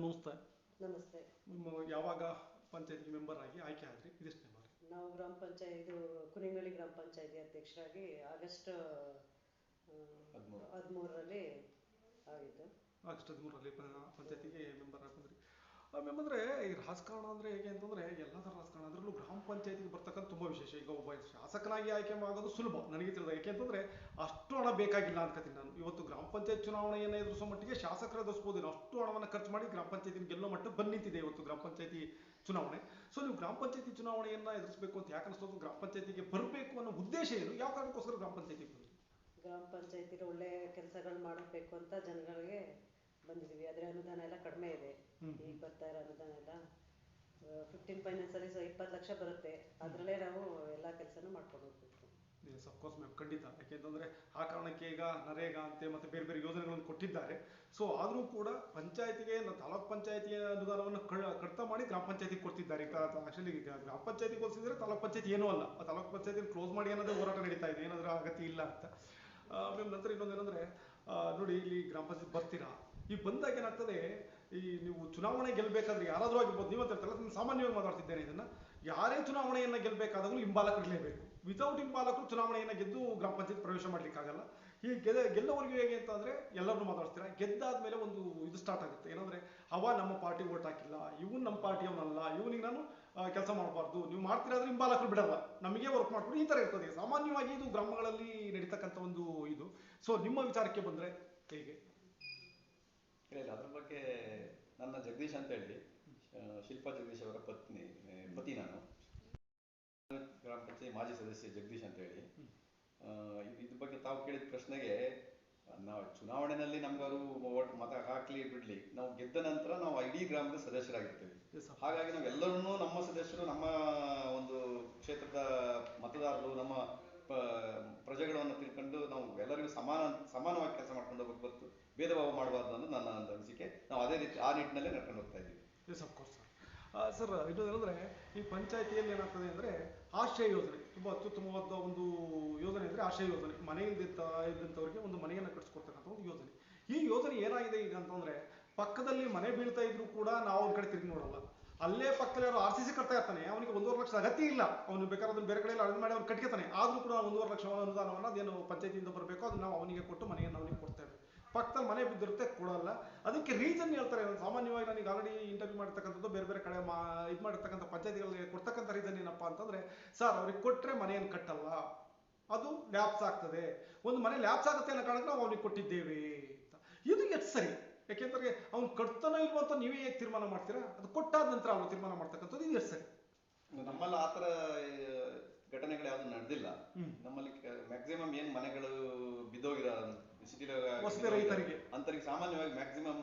ನಮಸ್ತೆ. ನಮಸ್ತೆ. ನಿಮ್ಮ ಯಾವಾಗ ಪಂಚಾಯತ್ ಮೆಂಬರ್ ಆಗಿ ಆಯ್ಕೆ ಆದ್ರಿ? ಇದಿಷ್ಟು ಮೆಂಬರ್ ನಾವು ಗ್ರಾಮ ಪಂಚಾಯತ್ ಇದು ಕುನಿಂಗಳಿ ಗ್ರಾಮ ಪಂಚಾಯತಿ ಅಧ್ಯಕ್ಷರಾಗಿ ಆಗಸ್ಟ್ ಹದ್ಮೂರು. ಹದಿಮೂರರಲ್ಲಿ ಆಗಿದ್ದು. ಆಗಸ್ಟ್ ಹದಿಮೂರರಲ್ಲಿ ಪಂಚಾಯತಿಗೆ ಮೆಂಬರ್ ಆಗಿ ಬಂದ್ರಿ ಮೆಂಬಂದ್ರೆ ಈ ರಾಜಕಾರಣ ಅಂದ್ರೆ ಹೇಗೆ ಅಂತಂದ್ರೆ, ಎಲ್ಲ ಥರ ರಾಜಕಾರಣ ಅದರಲ್ಲೂ ಗ್ರಾಮ ಪಂಚಾಯತಿಗೆ ಬರ್ತಕ್ಕಂಥ ತುಂಬಾ ವಿಶೇಷ. ಈಗ ಒಬ್ಬ ಶಾಸಕನಾಗಿ ಆಯ್ಕೆ ಮಾಡೋದು ಸುಲಭ. ನನಗೆ ತಿಳಿದ ಯಾಕೆ ಅಂತಂದ್ರೆ ಅಷ್ಟು ಹಣ ಬೇಕಾಗಿಲ್ಲ ಅನ್ಕೋತೀನಿ ನಾನು. ಇವತ್ತು ಗ್ರಾಮ ಪಂಚಾಯತ್ ಚುನಾವಣೆಯನ್ನು ಎದುರಿಸೋ ಮಟ್ಟಿಗೆ ಶಾಸಕರ ಎದುರಿಸ್ಬೋದು ಅಷ್ಟು ಹಣವನ್ನು ಖರ್ಚು ಮಾಡಿ ಗ್ರಾಮ ಪಂಚಾಯತಿ ಗೆಲ್ಲೋ ಮಟ್ಟ ಬಂದಿದೆ ಇವತ್ತು ಗ್ರಾಮ ಪಂಚಾಯತಿ ಚುನಾವಣೆ. ಸೊ ನೀವು ಗ್ರಾಮ ಪಂಚಾಯತಿ ಚುನಾವಣೆಯನ್ನ ಎದುರಿಸಬೇಕು ಅಂತ ಯಾಕೆ ಅನಿಸ್ತದೆ ಗ್ರಾಮ ಪಂಚಾಯತಿಗೆ ಬರಬೇಕು ಅನ್ನೋ ಉದ್ದೇಶ ಏನು? ಯಾವ ಕಾರಣಕ್ಕೋಸ್ಕರ ಗ್ರಾಮ ಪಂಚಾಯತಿಗೆ ಗ್ರಾಮ ಪಂಚಾಯತಿಲಿ ಒಳ್ಳೆ ಕೆಲಸಗಳು ಮಾಡಬೇಕು ಅಂತ ಜನಗಳಿಗೆ ಬಂದಿದ್ದೀವಿ ಆದರೆ ಅನುದಾನ ಎಲ್ಲ ಕಡಿಮೆ ಇದೆ. ಈಗ ಬರ್ತಾ ಇರೋ ಅನುದಾನ ಎಲ್ಲ ಫಿಫ್ಟೀನ್ ಫೈನಾನ್ಸಲ್ಲಿ ಸೊ ಇಪ್ಪತ್ತು ಲಕ್ಷ ಬರುತ್ತೆ. ಅದರಲ್ಲೇ ನಾವು ಎಲ್ಲ ಕೆಲಸನೂ ಮಾಡ್ಕೊಂಡು ಹೋಗ್ಬೇಕು ಎಸ್ ಅಫ್ಕೋರ್ಸ್ ಮ್ಯಾಮ್ ಖಂಡಿತ. ಯಾಕೆಂತಂದ್ರೆ ಆ ಕಾರಣಕ್ಕೆ ಈಗ ನರೇಗಾ ಅಂತೆ ಮತ್ತೆ ಬೇರೆ ಬೇರೆ ಯೋಜನೆಗಳನ್ನು ಕೊಟ್ಟಿದ್ದಾರೆ. ಸೊ ಆದರೂ ಕೂಡ ಪಂಚಾಯತಿಗೆ ತಾಲೂಕ್ ಪಂಚಾಯತಿಯ ಅನುದಾನವನ್ನು ಕಡಿತ ಮಾಡಿ ಗ್ರಾಮ ಪಂಚಾಯತಿಗೆ ಕೊಡ್ತಿದ್ದಾರೆ. ಈಗ ಆಕ್ಚುಲಿ ಗ್ರಾಮ ಪಂಚಾಯತಿಗೆ ಹೋಲಿಸಿದ್ರೆ ತಾಲೂಕ್ ಪಂಚಾಯತಿ ಏನೂ ಅಲ್ಲ. ತಾಲೂಕ್ ಪಂಚಾಯತಿ ಕ್ಲೋಸ್ ಮಾಡಿ ಅನ್ನೋದೇ ಹೋರಾಟ ನಡೀತಾ ಇದೆ. ಏನಾದ್ರೂ ಅಗತ್ಯ ಇಲ್ಲ ಅಂತ. ಆಮೇಲೆ ನಂತರ ಇನ್ನೊಂದೇನಂದ್ರೆ ನೋಡಿ ಇಲ್ಲಿ ಗ್ರಾಮ ಪಂಚಾಯತ್ ಬರ್ತೀರಾ? ಈ ಬಂದಾಗ ಏನಾಗ್ತದೆ ಈ ನೀವು ಚುನಾವಣೆ ಗೆಲ್ಲಬೇಕಾದ್ರೆ ಯಾರಾದರೂ ಆಗಿರ್ಬೋದು, ನೀವು ಅಂತ ಹೇಳ್ತಾರೆ ಸಾಮಾನ್ಯವಾಗಿ ಮಾತಾಡ್ತಿದ್ದೇನೆ ಇದನ್ನ. ಯಾರೇ ಚುನಾವಣೆಯನ್ನ ಗೆಲ್ಲಬೇಕಾದಾಗಲೂ ಹಿಂಬಾಲಕರು ಇರಲೇಬೇಕು ವಿತೌಟ್ ಹಿಂಬಾಲಕರು ಚುನಾವಣೆಯನ್ನ ಗೆದ್ದು ಗ್ರಾಮ ಪಂಚಾಯತ್ ಪ್ರವೇಶ ಮಾಡ್ಲಿಕ್ಕಾಗಲ್ಲ. ಈ ಗೆದ ಗೆಲ್ಲವರೆಗೂ ಹೇಗೆ ಅಂತ ಅಂದ್ರೆ, ಎಲ್ಲರನ್ನೂ ಮಾತಾಡ್ತೀರಾ ಗೆದ್ದಾದ್ಮೇಲೆ ಒಂದು ಇದು ಸ್ಟಾರ್ಟ್ ಆಗುತ್ತೆ. ಏನಂದ್ರೆ, ಅವ ನಮ್ಮ ಪಾರ್ಟಿ ಓಟ್ ಹಾಕಿಲ್ಲ, ಇವನ್ ನಮ್ಮ ಪಾರ್ಟಿಯವನಲ್ಲ ಇವನಿಗೆ ನಾನು ಕೆಲಸ ಮಾಡಬಾರ್ದು. ನೀವು ಮಾಡ್ತೀರಾ ಅಂದ್ರೆ ಹಿಂಬಾಲಕರು ಬಿಡಲ್ಲ. ನಮಗೆ ವರ್ಕ್ ಮಾಡ್ಕೊಂಡು. ಈ ತರ ಇರ್ತದೆ. ಸಾಮಾನ್ಯವಾಗಿ ಇದು ಗ್ರಾಮಗಳಲ್ಲಿ ನಡೀತಕ್ಕಂಥ ಒಂದು ಇದು. ಸೊ ನಿಮ್ಮ ವಿಚಾರಕ್ಕೆ ಬಂದ್ರೆ, ಹೇಗೆ? ಇಲ್ಲ ಅದ್ರ ಬಗ್ಗೆ ನನ್ನ ಜಗದೀಶ್ ಅಂತ ಹೇಳಿ ಶಿಲ್ಪಾ ಜಗದೀಶ್ ಅವರ ಪತ್ನಿ ಪತಿ ನಾನು. ಗ್ರಾಮ ಪಂಚಾಯತ್ ಮಾಜಿ ಸದಸ್ಯ ಜಗದೀಶ್ ಅಂತ ಹೇಳಿ ಇದ್ರ ಬಗ್ಗೆ ತಾವು ಕೇಳಿದ ಪ್ರಶ್ನೆಗೆ ನಾವು ಚುನಾವಣೆಯಲ್ಲಿ ನಮ್ಗವರು ಓಟ್ ಮತ ಹಾಕ್ಲಿ ಬಿಡ್ಲಿ, ನಾವು ಗೆದ್ದ ನಂತರ ನಾವು ಇಡೀ ಗ್ರಾಮದ ಸದಸ್ಯರಾಗಿರ್ತೇವೆ. ಹಾಗಾಗಿ ನಾವೆಲ್ಲರನ್ನೂ ನಮ್ಮ ಸದಸ್ಯರು, ನಮ್ಮ ಒಂದು ಕ್ಷೇತ್ರದ ಮತದಾರರು, ನಮ್ಮ ಪ- ಪ್ರಜೆಗಳನ್ನು ತಿಳ್ಕೊಂಡು ನಾವು ಎಲ್ಲರಿಗೂ ಸಮಾನ, ಸಮಾನವಾಗಿ ಕೆಲಸ ಮಾಡ್ಕೊಂಡು ಹೋಗ್ಬೇಕು ಭೇದ ಭಾವ ಮಾಡಬಾರ್ದು ಅನ್ನೋದು ನನ್ನ ಒಂದು ಅನಿಸಿಕೆ. ನಾವು ಅದೇ ರೀತಿ ಆ ನಿಟ್ಟಿನಲ್ಲೇ ನಡ್ಕೊಂಡು ಹೋಗ್ತಾ ಇದ್ದೀವಿ. ಎಸ್ ಅಫ್ಕೋರ್ಸ್ ಸರ್ ಇದು ಏನಂದ್ರೆ ಈ ಪಂಚಾಯತಿಯಲ್ಲಿ ಏನಾಗ್ತದೆ ಅಂದ್ರೆ ಆಶ್ರಯ ಯೋಜನೆ, ತುಂಬಾ ಅತ್ಯುತ್ತಮವಾದ ಒಂದು ಯೋಜನೆ ಅಂದ್ರೆ ಆಶ್ರಯ ಯೋಜನೆ. ಮನೆಯಿಂದ ಇದ್ದಂಥವ್ರಿಗೆ ಒಂದು ಮನೆಯನ್ನು ಕಟ್ಸ್ಕೊಡ್ತಕ್ಕಂಥ ಒಂದು ಯೋಜನೆ. ಈ ಯೋಜನೆ ಏನಾಗಿದೆ ಈಗ ಅಂತಂದ್ರೆ ಪಕ್ಕದಲ್ಲಿ ಮನೆ ಬೀಳ್ತಾ ಇದ್ರು ಕೂಡ ನಾವು ಅವ್ರ ಕಡೆ ತಿರುಗಿ ನೋಡಲ್ಲ. ಅಲ್ಲೇ ಪಕ್ಕದಲ್ಲಿ ಯಾರು ಆರ್ ಸಿ ಸಿ ಕಟ್ತಾ ಇರ್ತಾನೆ, ಅವನಿಗೆ ಒಂದೂವರೆ ಲಕ್ಷ ಅಗತ್ಯ ಇಲ್ಲ. ಅವನು ಬೇಕಾದ್ರೆ ಅದನ್ನು ಬೇರೆ ಕಡೆ ಅಳದು ಮಾಡಿ ಅವ್ನು ಕಟ್ಕೊತಾನೆ. ಆದರೂ ಕೂಡ ಒಂದೂವರೆ ಲಕ್ಷ ಅನುದಾನವನ್ನು ಅದೇನು ಪಂಚಾಯತಿಯಿಂದ ಬರಬೇಕು, ಅದನ್ನ ನಾವು ಅವನಿಗೆ ಕೊಟ್ಟು ಮನೆಯನ್ನು ಅವನಿಗೆ ಕೊಡ್ತೇವೆ. ಪಕ್ಕದಲ್ಲಿ ಮನೆ ಬಿದ್ದಿರುತ್ತೆ, ಕೊಡಲ್ಲ. ಅದಕ್ಕೆ ರೀಸನ್ ಹೇಳ್ತಾರೆ ಸಾಮಾನ್ಯವಾಗಿ ನನಗೆ ಆಲ್ರೆಡಿ ಇಂಟರ್ವ್ಯೂ ಮಾಡಿರ್ತಕ್ಕಂಥದ್ದು, ಬೇರೆ ಬೇರೆ ಕಡೆ ಮಾ ಇದು ಮಾಡಿರ್ತಕ್ಕಂಥ ಪಂಚಾಯತಿಗಳಿಗೆ ಕೊಡ್ತಕ್ಕಂಥ ರೀಸನ್ ಏನಪ್ಪಾ ಅಂತಂದ್ರೆ, ಸರ್, ಅವ್ರಿಗೆ ಕೊಟ್ಟರೆ ಮನೆಯನ್ನು ಕಟ್ಟಲ್ಲ. ಅದು ಲ್ಯಾಪ್ಸ್ ಆಗ್ತದೆ. ಒಂದು ಮನೆ ಲ್ಯಾಪ್ಸ್ ಆಗುತ್ತೆ ಅನ್ನೋ ಕಾರಣಕ್ಕೆ ನಾವು ಅವನಿಗೆ ಕೊಟ್ಟಿದ್ದೇವೆ. ಅಂತ. ಇದು ಎಷ್ಟು ಸರಿ? ಯಾಕೆಂದ್ರೆ ಅವ್ನು ಕಟ್ತಾನೋ ಇಲ್ವೋ ಅಂತ ನೀವೇ ಹೇಗೆ ತೀರ್ಮಾನ ಮಾಡ್ತೀರಾ? ಅದು ಕೊಟ್ಟಾದ ನಂತರ ಅವ್ರು ತೀರ್ಮಾನ ಮಾಡ್ತಕ್ಕಂಥದ್ದು ಇದು ಸರಿ? ನಮ್ಮಲ್ಲಿ ಆ ತರ ಘಟನೆಗಳು ಯಾವುದು ನಡೆದಿಲ್ಲ. ನಮ್ಮಲ್ಲಿ ಮ್ಯಾಕ್ಸಿಮಮ್ ಏನ್ ಮನೆಗಳು ಬಿದ್ದೋಗಿರೋ ಸಿಟಿ ವಸತಿ ರಹಿತರಿಗೆ. ಅಂತರಿಗೆ ಸಾಮಾನ್ಯವಾಗಿ ಮ್ಯಾಕ್ಸಿಮಮ್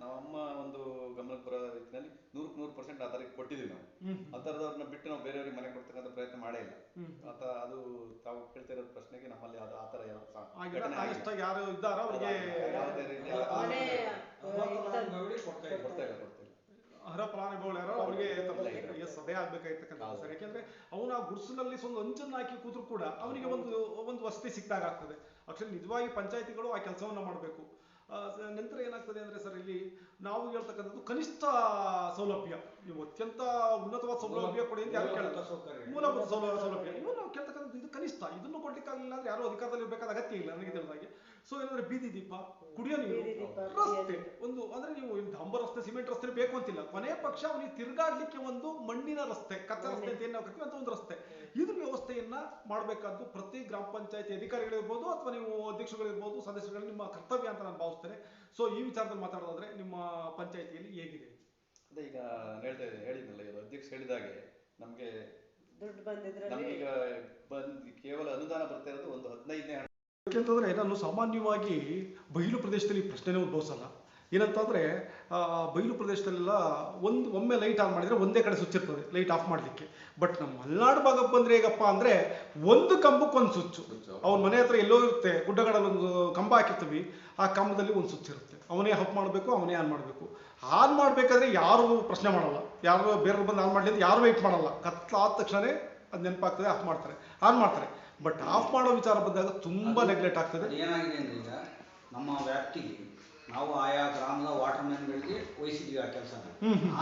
ನಮ್ಮ ಒಂದು ಗಮನಕ್ಕೆ ಬರೋ ರೀತಿಯಲ್ಲಿ ನೂರಕ್ಕೆ ನೂರು ಪರ್ಸೆಂಟ್ ಆ ಥರಕ್ಕೆ ಕೊಟ್ಟಿದ್ದೀವಿ ನಾವು. ಆ ಥರದವ್ರನ್ನ ಬಿಟ್ಟು ನಾವು ಬೇರೆಯವ್ರಿಗೆ ಮನೆ ಕೊಡ್ತಕ್ಕಂಥ ಪ್ರಯತ್ನ ಮಾಡೇ ಇಲ್ಲ. ಆತ ಅದು ತಾವು ಕೇಳ್ತಿರೋ ಪ್ರಶ್ನೆಗೆ ನಮ್ಮಲ್ಲಿ ಅದು ಆ ಥರ ಯಾವ ಯಾರು ಇದ್ದಾರೋ ಅವರಿಗೆ ಯಾವುದೇ ರೀತಿ ಕೊಡ್ತಾ ಇಲ್ಲ. ಕೊಡ್ತಾ ಅರ್ಹ ಫಲಾನುಭವಿಗಳು ಯಾರೋ ಅವ್ರಿಗೆ ಅದೇ ಆಗ್ಬೇಕಾಗಿರ್ತಕ್ಕಂಥ. ಸರ್ ಯಾಕೆಂದ್ರೆ ಅವನ ಗುಡ್ಸಿನಲ್ಲಿ ಒಂದು ಅಂಚನ್ನ ಹಾಕಿ ಕೂತ್ರು ಕೂಡ ಅವನಿಗೆ ಒಂದು ಒಂದು ವಸತಿ ಸಿಕ್ದಾಗ ಆಗ್ತದೆ. ಆಕ್ಚುಲಿ ನಿಜವಾಗಿ ಪಂಚಾಯತಿಗಳು ಆ ಕೆಲಸವನ್ನ ಮಾಡಬೇಕು. ನಂತರ ಏನಾಗ್ತದೆ ಅಂದ್ರೆ ಸರ್ ಇಲ್ಲಿ ನಾವು ಹೇಳ್ತಕ್ಕಂಥದ್ದು ಕನಿಷ್ಠ ಸೌಲಭ್ಯ. ನೀವು ಅತ್ಯಂತ ಉನ್ನತವಾದ ಸೌಲಭ್ಯ ಕೊಡಿ ಅಂತ ಯಾರು ಕೇಳ್ತಾರೆ ಮೂಲಭೂತ. ಸೌಲಭ್ಯ. ಸೌಲಭ್ಯ ಇವು ನಾವು ಕೇಳ್ತಕ್ಕಂಥದ್ದು ಇದು ಕನಿಷ್ಠ. ಇದನ್ನು ಕೊಡ್ಲಿಕ್ಕಾಗಲಿಲ್ಲ ಅಂದ್ರೆ ಯಾರು ಅಧಿಕಾರದಲ್ಲಿ ಇರಬೇಕಾದ ಅಗತ್ಯ ಇಲ್ಲ. ನನಗೆ ತಿಳಿದಾಗೆ ಸೊ ಏನಂದ್ರೆ ಬೀದಿ ದೀಪ ಕುಡಿಯೋ ನೀರು. ರಸ್ತೆ. ಒಂದು ಅಂದ್ರೆ ನೀವು ಡಾಂಬರ್ ರಸ್ತೆ ಸಿಮೆಂಟ್ ರಸ್ತೆ ಬೇಕು ಅಂತಿಲ್ಲ. ಕೊನೆ ಪಕ್ಷ ಅವನಿಗೆ ತಿರುಗಾಡ್ಲಿಕ್ಕೆ ಒಂದು ಮಣ್ಣಿನ ರಸ್ತೆ ಕಚ್ಚಾ ರಸ್ತೆ ಅಂತ ಏನ್ ನಾವು ಕರಿತೀವಿ ಅಂತ ಒಂದು ರಸ್ತೆ. ಇದ್ರ ವ್ಯವಸ್ಥೆಯನ್ನ ಮಾಡಬೇಕಾದ್ದು ಪ್ರತಿ ಗ್ರಾಮ ಪಂಚಾಯತಿ ಅಧಿಕಾರಿಗಳಿರ್ಬೋದು ಅಥವಾ ನೀವು ಅಧ್ಯಕ್ಷಗಳಿರ್ಬೋದು ಸದಸ್ಯರುಗಳು ನಿಮ್ಮ ಕರ್ತವ್ಯ ಅಂತ ನಾನು ಭಾವಿಸ್ತೇನೆ. ಸೊ ಈ ವಿಚಾರದಲ್ಲಿ ಮಾತಾಡೋದಾದ್ರೆ ನಿಮ್ಮ ಪಂಚಾಯತಿಯಲ್ಲಿ ಹೇಗಿದೆ? ಅದೇ ಈಗ ಹೇಳ್ತಾ ಇದ್ದೆ ಹೇಳಿದ್ನಲ್ಲ ಇವರು ಅಧ್ಯಕ್ಷ ಹೇಳಿದಾಗೆ ನಮಗೆ ದುಡ್ಡು ಬಂದಿದ್ರೆ ನಮ್ಗೀಗ ಬಂದ್ ಕೇವಲ ಅನುದಾನ ಬರ್ತಾ ಇರೋದು ಒಂದು ಹದಿನೈದನೇ ಯಾಕೆಂತಂದ್ರೆ ನಾನು ಸಾಮಾನ್ಯವಾಗಿ ಬಯಲು ಪ್ರದೇಶದಲ್ಲಿ ಪ್ರಶ್ನೆನೇ ಉದ್ಭವಿಸಲ್ಲ. ಏನಂತಂದ್ರೆ ಬಯಲು ಪ್ರದೇಶದಲ್ಲೆಲ್ಲ ಒಂದು, ಒಮ್ಮೆ ಲೈಟ್ ಆನ್ ಮಾಡಿದ್ರೆ ಒಂದೇ ಕಡೆ ಸ್ವಿಚ್ ಇರ್ತದೆ ಲೈಟ್ ಆಫ್ ಮಾಡ್ಲಿಕ್ಕೆ. ಬಟ್ ನಮ್ಮ ಮಲೆನಾಡು ಭಾಗ ಬಂದ್ರೆ ಹೇಗಪ್ಪ ಅಂದ್ರೆ ಒಂದು ಕಂಬಕ್ಕೆ ಒಂದು ಅವ್ನ ಮನೆ ಹತ್ರ ಎಲ್ಲೋ ಇರುತ್ತೆ ಗುಡ್ಡಗಳಲ್ಲಿ ಒಂದು ಕಂಬ ಹಾಕಿರ್ತೀವಿ, ಆ ಕಂಬದಲ್ಲಿ ಒಂದು ಸ್ವಿಚ್ ಇರುತ್ತೆ ಅವನೇ ಆಫ್ ಮಾಡಬೇಕು, ಅವನೇ ಆನ್ ಮಾಡಬೇಕು. ಆನ್ ಮಾಡಬೇಕಾದ್ರೆ ಯಾರು ಪ್ರಶ್ನೆ ಮಾಡಲ್ಲ. ಯಾರು ಬೇರೆ ಬಂದು ಆನ್ ಮಾಡಲಿ ಅಂತ ಯಾರು ವೆಯ್ಟ್ ಮಾಡಲ್ಲ. ಕತ್ಲಾದ ತಕ್ಷಣನೇ ಅದು ನೆನಪಾಗ್ತದೆ ಆಫ್ ಮಾಡ್ತಾರೆ. ಆನ್ ಮಾಡ್ತಾರೆ. ಬಟ್ ಆಫ್ ಮಾಡೋ ವಿಚಾರ ಬಂದಾಗ ತುಂಬಾ ನೆಗ್ಲೆಕ್ಟ್ ಆಗ್ತದೆ. ಏನಾಗಿದೆ ಅಂದ್ರೆ ಈಗ ನಮ್ಮ ವ್ಯಾಪ್ತಿಗೆ ನಾವು ಆಯಾ ಗ್ರಾಮದ ವಾಟರ್ ಮ್ಯಾನ್ಗಳಿಗೆ ವಹಿಸಿದ್ವಿ ಆ ಕೆಲಸ.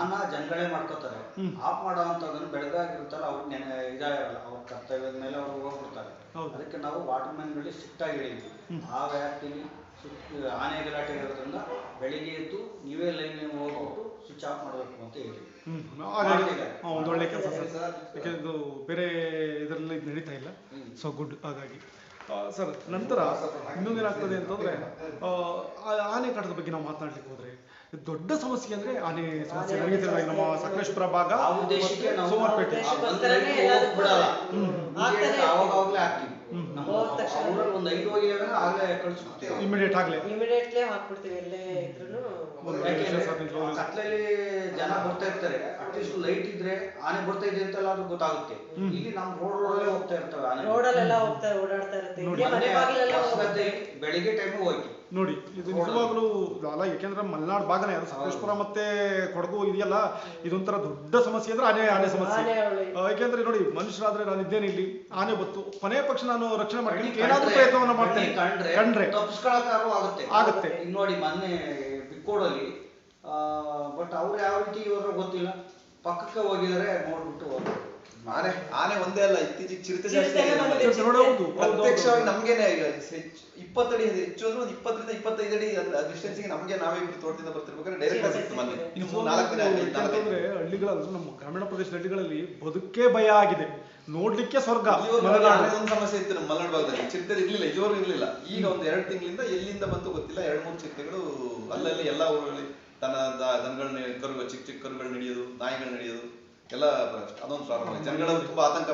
ಆನ ಜನಗಳೇ ಮಾಡ್ಕೋತಾರೆ. ಆಫ್ ಮಾಡೋ ಬೆಳಗಾಗಿರ್ತಾರೆ ಬೆಳಗಾಗಿರುತ್ತಲ್ಲ ಅವ್ರು ನೆನೆ ಇದಾಗಿರಲ್ಲ ಅವ್ರ ಕರ್ತವ್ಯದ ಮೇಲೆ ಅವ್ರು ಹೋಗ್ಬಿಡ್ತಾರೆ. ಅದಕ್ಕೆ ನಾವು ವಾಟರ್ ಮ್ಯಾನ್ಗಳಿಗೆ ಸ್ಟ್ರಿಕ್ಟ್ ಆಗಿ ಹೇಳಿದ್ವಿ ಆ ವ್ಯಾಪ್ತಿಲಿ ಆನೆ ಗಲಾಟೆ ಇರೋದ್ರಿಂದ ಬೆಳಿಗ್ಗೆ ಎದ್ದು ನೀವೇ ಲೈನ್ ಹೋಗ್ಬಿಟ್ಟು ಸ್ವಿಚ್ ಆಫ್ ಮಾಡಬೇಕು ಅಂತ ಹೇಳಿ. ಒಳ್ಳೆ ಕೆಲಸ ಬೇರೆ ಇದರಲ್ಲಿ ಇದು ನಡೀತಾ ಇಲ್ಲ. ಸೊ ಗುಡ್ ಹಾಗಾಗಿ. ಸರ್ ನಂತರ ಇನ್ನೊಂದೇನಾಗ್ತದೆ ಅಂತಂದ್ರೆ ಆನೆ ಕಾಟದ ಬಗ್ಗೆ ನಾವು ಮಾತನಾಡ್ಲಿಕ್ಕೆ ಹೋದ್ರೆ ದೊಡ್ಡ ಸಮಸ್ಯೆ ಅಂದ್ರೆ ಆನೆ ಸಮಸ್ಯೆ. ನನಗೆ ತಿಳಿದಾಗ ನಮ್ಮ. ಸಕಲೇಶ್ಪುರ ಭಾಗ ಆ ಹ್ಮ್. ಹ್ಮ್ ಸೋಮವಾರಪೇಟೆ ಹೋದ ತಕ್ಷಣ. ಒಂದು ಐದು ಆಗ್ಲೇ ಕಳಿಸ್ಬಿಡ್ತೀವಿ ಇಮಿಡಿಯೇಟ್ ಆಗ್ಲೇ. ಇಮಿಡಿಯೇಟ್ಲಿ ಹಾಕ್ಬಿಡ್ತೀವಿ ಎಲ್ಲೇ ಇದ್ರೂ ಕತ್ಲಲ್ಲಿ ಜನ ಬರ್ತಾ ಇರ್ತಾರೆ. ಅಟ್ಲೀಸ್ಟ್ ಲೈಟ್ ಇದ್ರೆ ಆನೆ ಬರ್ತಾ ಇದೆ ಅಂತೆಲ್ಲ ಅದು ಗೊತ್ತಾಗುತ್ತೆ ಇಲ್ಲಿ ನಮ್ ರೋಡ್ ರೋಡಲ್ಲೇ ಹೋಗ್ತಾ ಇರ್ತವೆ ಆನೆ. ರೋಡಲ್ಲೆಲ್ಲ ಹೋಗ್ತಾ ಓಡಾಡ್ತಾ ಇರುತ್ತೆ. ನೋಡಿ, ಮನೆ ಬಾಗಿಲೆಲ್ಲ ಹೊಸಗದ್ದೆ ಹೋಗುತ್ತೆ. ಬೆಳಿಗ್ಗೆ ಟೈಮ್ ಹೋಯ್ತು. ನೋಡಿ ಇದು ನಿಜವಾಗ್ಲೂ ಅಲ್ಲ. ಯಾಕೆಂದ್ರೆ ಮಲ್ನಾಡ್ ಭಾಗನೇ ಅದು. ಸಕಲೇಶ್ಪುರ ಮತ್ತೆ ಕೊಡಗು ಇದೆಯಲ್ಲ ಇದೊಂಥರ ದೊಡ್ಡ ಸಮಸ್ಯೆ ಅಂದ್ರೆ ಆನೆ ಆನೆ ಸಮಸ್ಯೆ. ಯಾಕೆಂದ್ರೆ ನೋಡಿ ಮನುಷ್ಯರಾದ್ರೆ ನಾನು ಇದ್ದೇನೆ ಇಲ್ಲಿ ಆನೆ ಬತ್ತು. ಕೊನೆ ಪಕ್ಷ ನಾನು ರಕ್ಷಣೆ ಮಾಡ್ತೀನಿ ಏನಾದ್ರೂ ಪ್ರಯತ್ನವನ್ನು ಮಾಡ್ತೇನೆ ಕಂಡ್ರೆ ಕಂಡ್ರೆ ಆಗುತ್ತೆ ಆಗುತ್ತೆ. ಈಗ ನೋಡಿ ಮೊನ್ನೆ ಬಿಕ್ಕೋಡಲ್ಲಿ ಬಟ್ ಅವ್ರು ಯಾವ ರೀತಿ ಇವಾಗ ಗೊತ್ತಿಲ್ಲ ಪಕ್ಕಕ್ಕೆ ಹೋಗಿದ್ದಾರೆ ನೋಡ್ಬಿಟ್ಟು ಹೋದ್ರು. ಆನೆ ಆನೆ ಒಂದೇ ಅಲ್ಲ ಇತ್ತೀಚೆಗೆ ಚಿರತೆ. ಪ್ರತ್ಯಕ್ಷವಾಗಿ ನಮ್ಗೇನೆ ಹೆಚ್ಚು- ಇಪ್ಪತ್ತಡಿ ಹೆಚ್ಚು ಅಂದ್ರೆ ಒಂದು ಇಪ್ಪತ್ತರಿಂದ ಇಪ್ಪತ್ತೈದು ಅಡಿ ಡಿಸ್ಟೆನ್ಸ್ಗೆ ನಮ್ಗೆ ನಾವೇ ತೋಟದಿಂದ ಬರ್ತಿರ್ಬೇಕಾದ್ರೆ ಡೈರೆಕ್ಟ್ ಆಗಿ ಸಿಕ್ತು ಮೊನ್ನೆ. ಯಾಕಂತಂದ್ರೆ ಹಳ್ಳಿಗಳಲ್ಲಿ ನಮ್ಮ ಗ್ರಾಮೀಣ ಪ್ರದೇಶದ ಹಳ್ಳಿಗಳಲ್ಲಿ ಬದುಕೇ ಭಯ ಆಗಿದೆ. ನೋಡ್ಲಿಕ್ಕೆ ಸ್ವರ್ಗ ಒಂದು ಸಮಸ್ಯೆ ಇತ್ತು ನಮ್ಮ ಮಲೆನಾಡು ಭಾಗದಲ್ಲಿ. ಚಿರತೆ ಇರ್ಲಿಲ್ಲ ಇದುವರೆಗೂ ಇರ್ಲಿಲ್ಲ. ಈಗ ಒಂದ್ ಎರಡು ತಿಂಗಳಿಂದ ಎಲ್ಲಿಂದ ಬಂತು ಗೊತ್ತಿಲ್ಲ ಎರಡು ಮೂರು ಚಿರತೆಗಳು ಅಲ್ಲಲ್ಲಿ ಎಲ್ಲಾ ಊರುಗಳಲ್ಲಿ ತನ್ನ ದನಗಳನ್ನ ಕರು ಚಿಕ್ಕ ಚಿಕ್ಕ ಕರುಗಳು ನಡೆಯೋದು ನಾಯಿಗಳು ನಡೆಯೋದು ಎಲ್ಲ ಅದೊಂದು ಪ್ರಾರಂಭ ಆಗಿದೆ ಜನಗಳಲ್ಲಿ ತುಂಬಾ ಆತಂಕ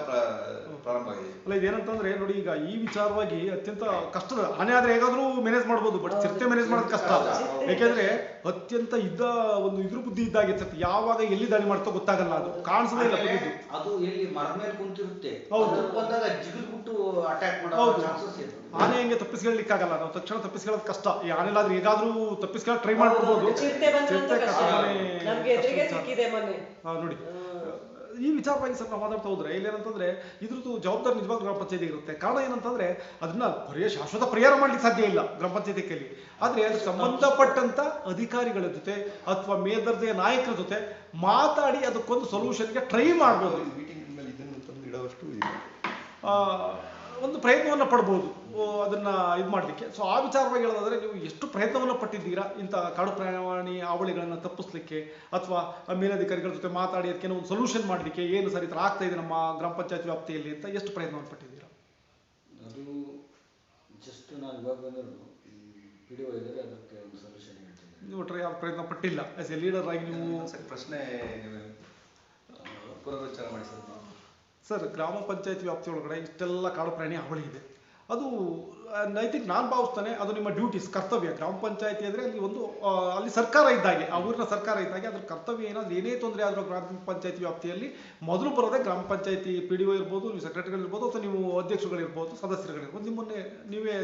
ಪ್ರಾರಂಭ ಆಗಿದೆ. ಅಲ್ಲ ಇದೇನಂತಂದ್ರೆ ನೋಡಿ ಈಗ ಈ ವಿಚಾರವಾಗಿ ಅತ್ಯಂತ ಕಷ್ಟದ ಆನೆ ಆದ್ರೆ ಹೇಗಾದ್ರೂ ಮ್ಯಾನೇಜ್ ಮಾಡ್ಬೋದು ಬಟ್ ಚಿರತೆ ಮ್ಯಾನೇಜ್ ಮಾಡೋದು ಕಷ್ಟ ಯಾಕೆಂದ್ರೆ ಅತ್ಯಂತ ಇದ್ದ ಒಂದು ಇದ್ರ ಬುದ್ಧಿ ಇದ್ದಾಗ ಚಿರತೆ ಯಾವಾಗ ಎಲ್ಲಿ ದಾಳಿ ಮಾಡ್ತೋ ಗೊತ್ತಾಗಲ್ಲ ಅದು. ಕಾಣಿಸೋದೇ ಇಲ್ಲ ಅದು ಎಲ್ಲಿ ಮರ ಮೇಲೆ ಕುಂತಿರುತ್ತೆ. ಹೌದು. ಅದು ಬಂದಾಗ ಜಿಗಿದ್ಬಿಟ್ಟು ಅಟ್ಯಾಕ್ ಮಾಡೋ ಚಾನ್ಸಸ್ ಇದೆ ಆನೆ ಹೆಂಗೆ ತಪ್ಪಿಸ್ಕೊಳ್ಳಿಕ್ಕಾಗಲ್ಲ? ನಾವು ತಕ್ಷಣ ತಪ್ಪಿಸ್ಕೊಳ್ಳೋದು ಕಷ್ಟ. ಈ ಆನೆಲಾದ್ರೆ ಹೇಗಾದ್ರೂ ತಪ್ಪಿಸ್ಕೊಳ್ಳೋ ಟ್ರೈ ಮಾಡ್ಬೋದು ಚಿರತೆ ಕಷ್ಟ. ನಮ್ಗೆ ಎದುರಿಗೆ ಸಿಕ್ಕಿದೆ ಮೊನ್ನೆ. ನೋಡಿ. ಈ ವಿಚಾರವಾಗಿ ಸ್ವಲ್ಪ ಮಾತಾಡ್ತಾ ಹೋದ್ರೆ ಇಲ್ಲೇನಂತಂದ್ರೆ ಇದ್ರದ್ದು ಜವಾಬ್ದಾರಿ ನಿಜವಾಗ್ಲೂ ಗ್ರಾಮ ಪಂಚಾಯತಿ ಇರುತ್ತೆ. ಕಾರಣ ಏನಂತಂದ್ರೆ ಅದನ್ನ ಪರಿಹಾರ ಶಾಶ್ವತ ಪರಿಹಾರ ಮಾಡ್ಲಿಕ್ಕೆ ಸಾಧ್ಯ ಇಲ್ಲ ಗ್ರಾಮ ಪಂಚಾಯತಿ ಕೈಲಿ ಆದ್ರೆ ಅದಕ್ಕೆ ಸಂಬಂಧಪಟ್ಟಂತ ಅಧಿಕಾರಿಗಳ ಜೊತೆ ಅಥವಾ ಮೇಲ್ದರ್ಜೆಯ ನಾಯಕರ ಜೊತೆ ಮಾತಾಡಿ ಅದಕ್ಕೊಂದು ಸೊಲ್ಯೂಷನ್ಗೆ ಟ್ರೈ ಮಾಡ್ಬೋದು. ಮೀಟಿಂಗ್ ಮೇಲೆ ಇದನ್ನು ತಂದು ಇಡೋವಷ್ಟು ಆ, ಒಂದು ಪ್ರಯತ್ನವನ್ನು ಪಡ್ಬೋದು. ಅದನ್ನ ಇದು ಮಾಡಲಿಕ್ಕೆ. ಸೊ ಆ ವಿಚಾರವಾಗಿ ಹೇಳೋದಾದ್ರೆ ನೀವು ಎಷ್ಟು ಪ್ರಯತ್ನವನ್ನು ಪಟ್ಟಿದ್ದೀರಾ? ಇಂಥ ಕಾಡು ಪ್ರಾಣಿ ಹಾವಳಿಗಳನ್ನು ತಪ್ಪಿಸ್ಲಿಕ್ಕೆ ಅಥವಾ ಮೇಲಧಿಕಾರಿಗಳ ಜೊತೆ ಮಾತಾಡಿ ಅದಕ್ಕೆ ಒಂದು ಸೊಲ್ಯೂಷನ್ ಮಾಡಲಿಕ್ಕೆ ಏನು ಸರಿ ಥರ ಆಗ್ತಾ ಇದೆ ನಮ್ಮ ಗ್ರಾಮ ಪಂಚಾಯತ್ ವ್ಯಾಪ್ತಿಯಲ್ಲಿ ಅಂತ ಎಷ್ಟು ಪ್ರಯತ್ನವನ್ನು ಪಟ್ಟಿದ್ದೀರಾ? ಅದು ಜಸ್ಟ್ ನಾನು ಇವಾಗ ವಿಡಿಯೋ ಇದ್ದಾರೆ ಅದಕ್ಕೆ ಒಂದು ಸೊಲ್ಯೂಷನ್ ಹೇಳ್ತೀನಿ ನೀವು ಟ್ರೈ ಯಾವ ಪ್ರಯತ್ನ ಪಟ್ಟಿಲ್ಲ. ಆಸ್ ಎ ಲೀಡರ್ ಆಗಿ ನೀವು ಇನ್ನೊಂದ್ಸರಿ ಪ್ರಶ್ನೆ ಪುನರುಚ್ಚಾರ ಮಾಡಿ ಸರ್. ಸರ್ ಗ್ರಾಮ ಪಂಚಾಯತ್ ವ್ಯಾಪ್ತಿ ಒಳಗಡೆ ಇಷ್ಟೆಲ್ಲ ಕಾಡು ಪ್ರಾಣಿ ಅವಳಿ ಇದೆ. ಅದು ನೈತಿಕ ನಾನು ಭಾವಿಸ್ತಾನೆ ಅದು ನಿಮ್ಮ ಡ್ಯೂಟೀಸ್ ಕರ್ತವ್ಯ. ಗ್ರಾಮ ಪಂಚಾಯತಿ ಅಂದರೆ ಅಲ್ಲಿ ಒಂದು ಅಲ್ಲಿ ಸರ್ಕಾರ ಇದ್ದಾಗೆ ಆ ಊರಿನ ಸರ್ಕಾರ ಇದ್ದಾಗೆ ಅದ್ರ ಕರ್ತವ್ಯ ಏನಾದ್ರು ಏನೇ ತೊಂದರೆ ಆದರೂ ಗ್ರಾಮ ಪಂಚಾಯತಿ ವ್ಯಾಪ್ತಿಯಲ್ಲಿ ಮೊದಲು ಬರೋದೇ ಗ್ರಾಮ ಪಂಚಾಯತಿ ಪಿ ಡಿ ಒ ಇರ್ಬೋದು, ನೀವು ಸೆಕ್ರೆಟರಿಗಳಿರ್ಬೋದು ಅಥವಾ ನೀವು ಅಧ್ಯಕ್ಷರುಗಳಿರ್ಬೋದು, ಸದಸ್ಯರುಗಳಿರ್ಬೋದು, ನಿಮ್ಮನ್ನೇ, ನೀವೇ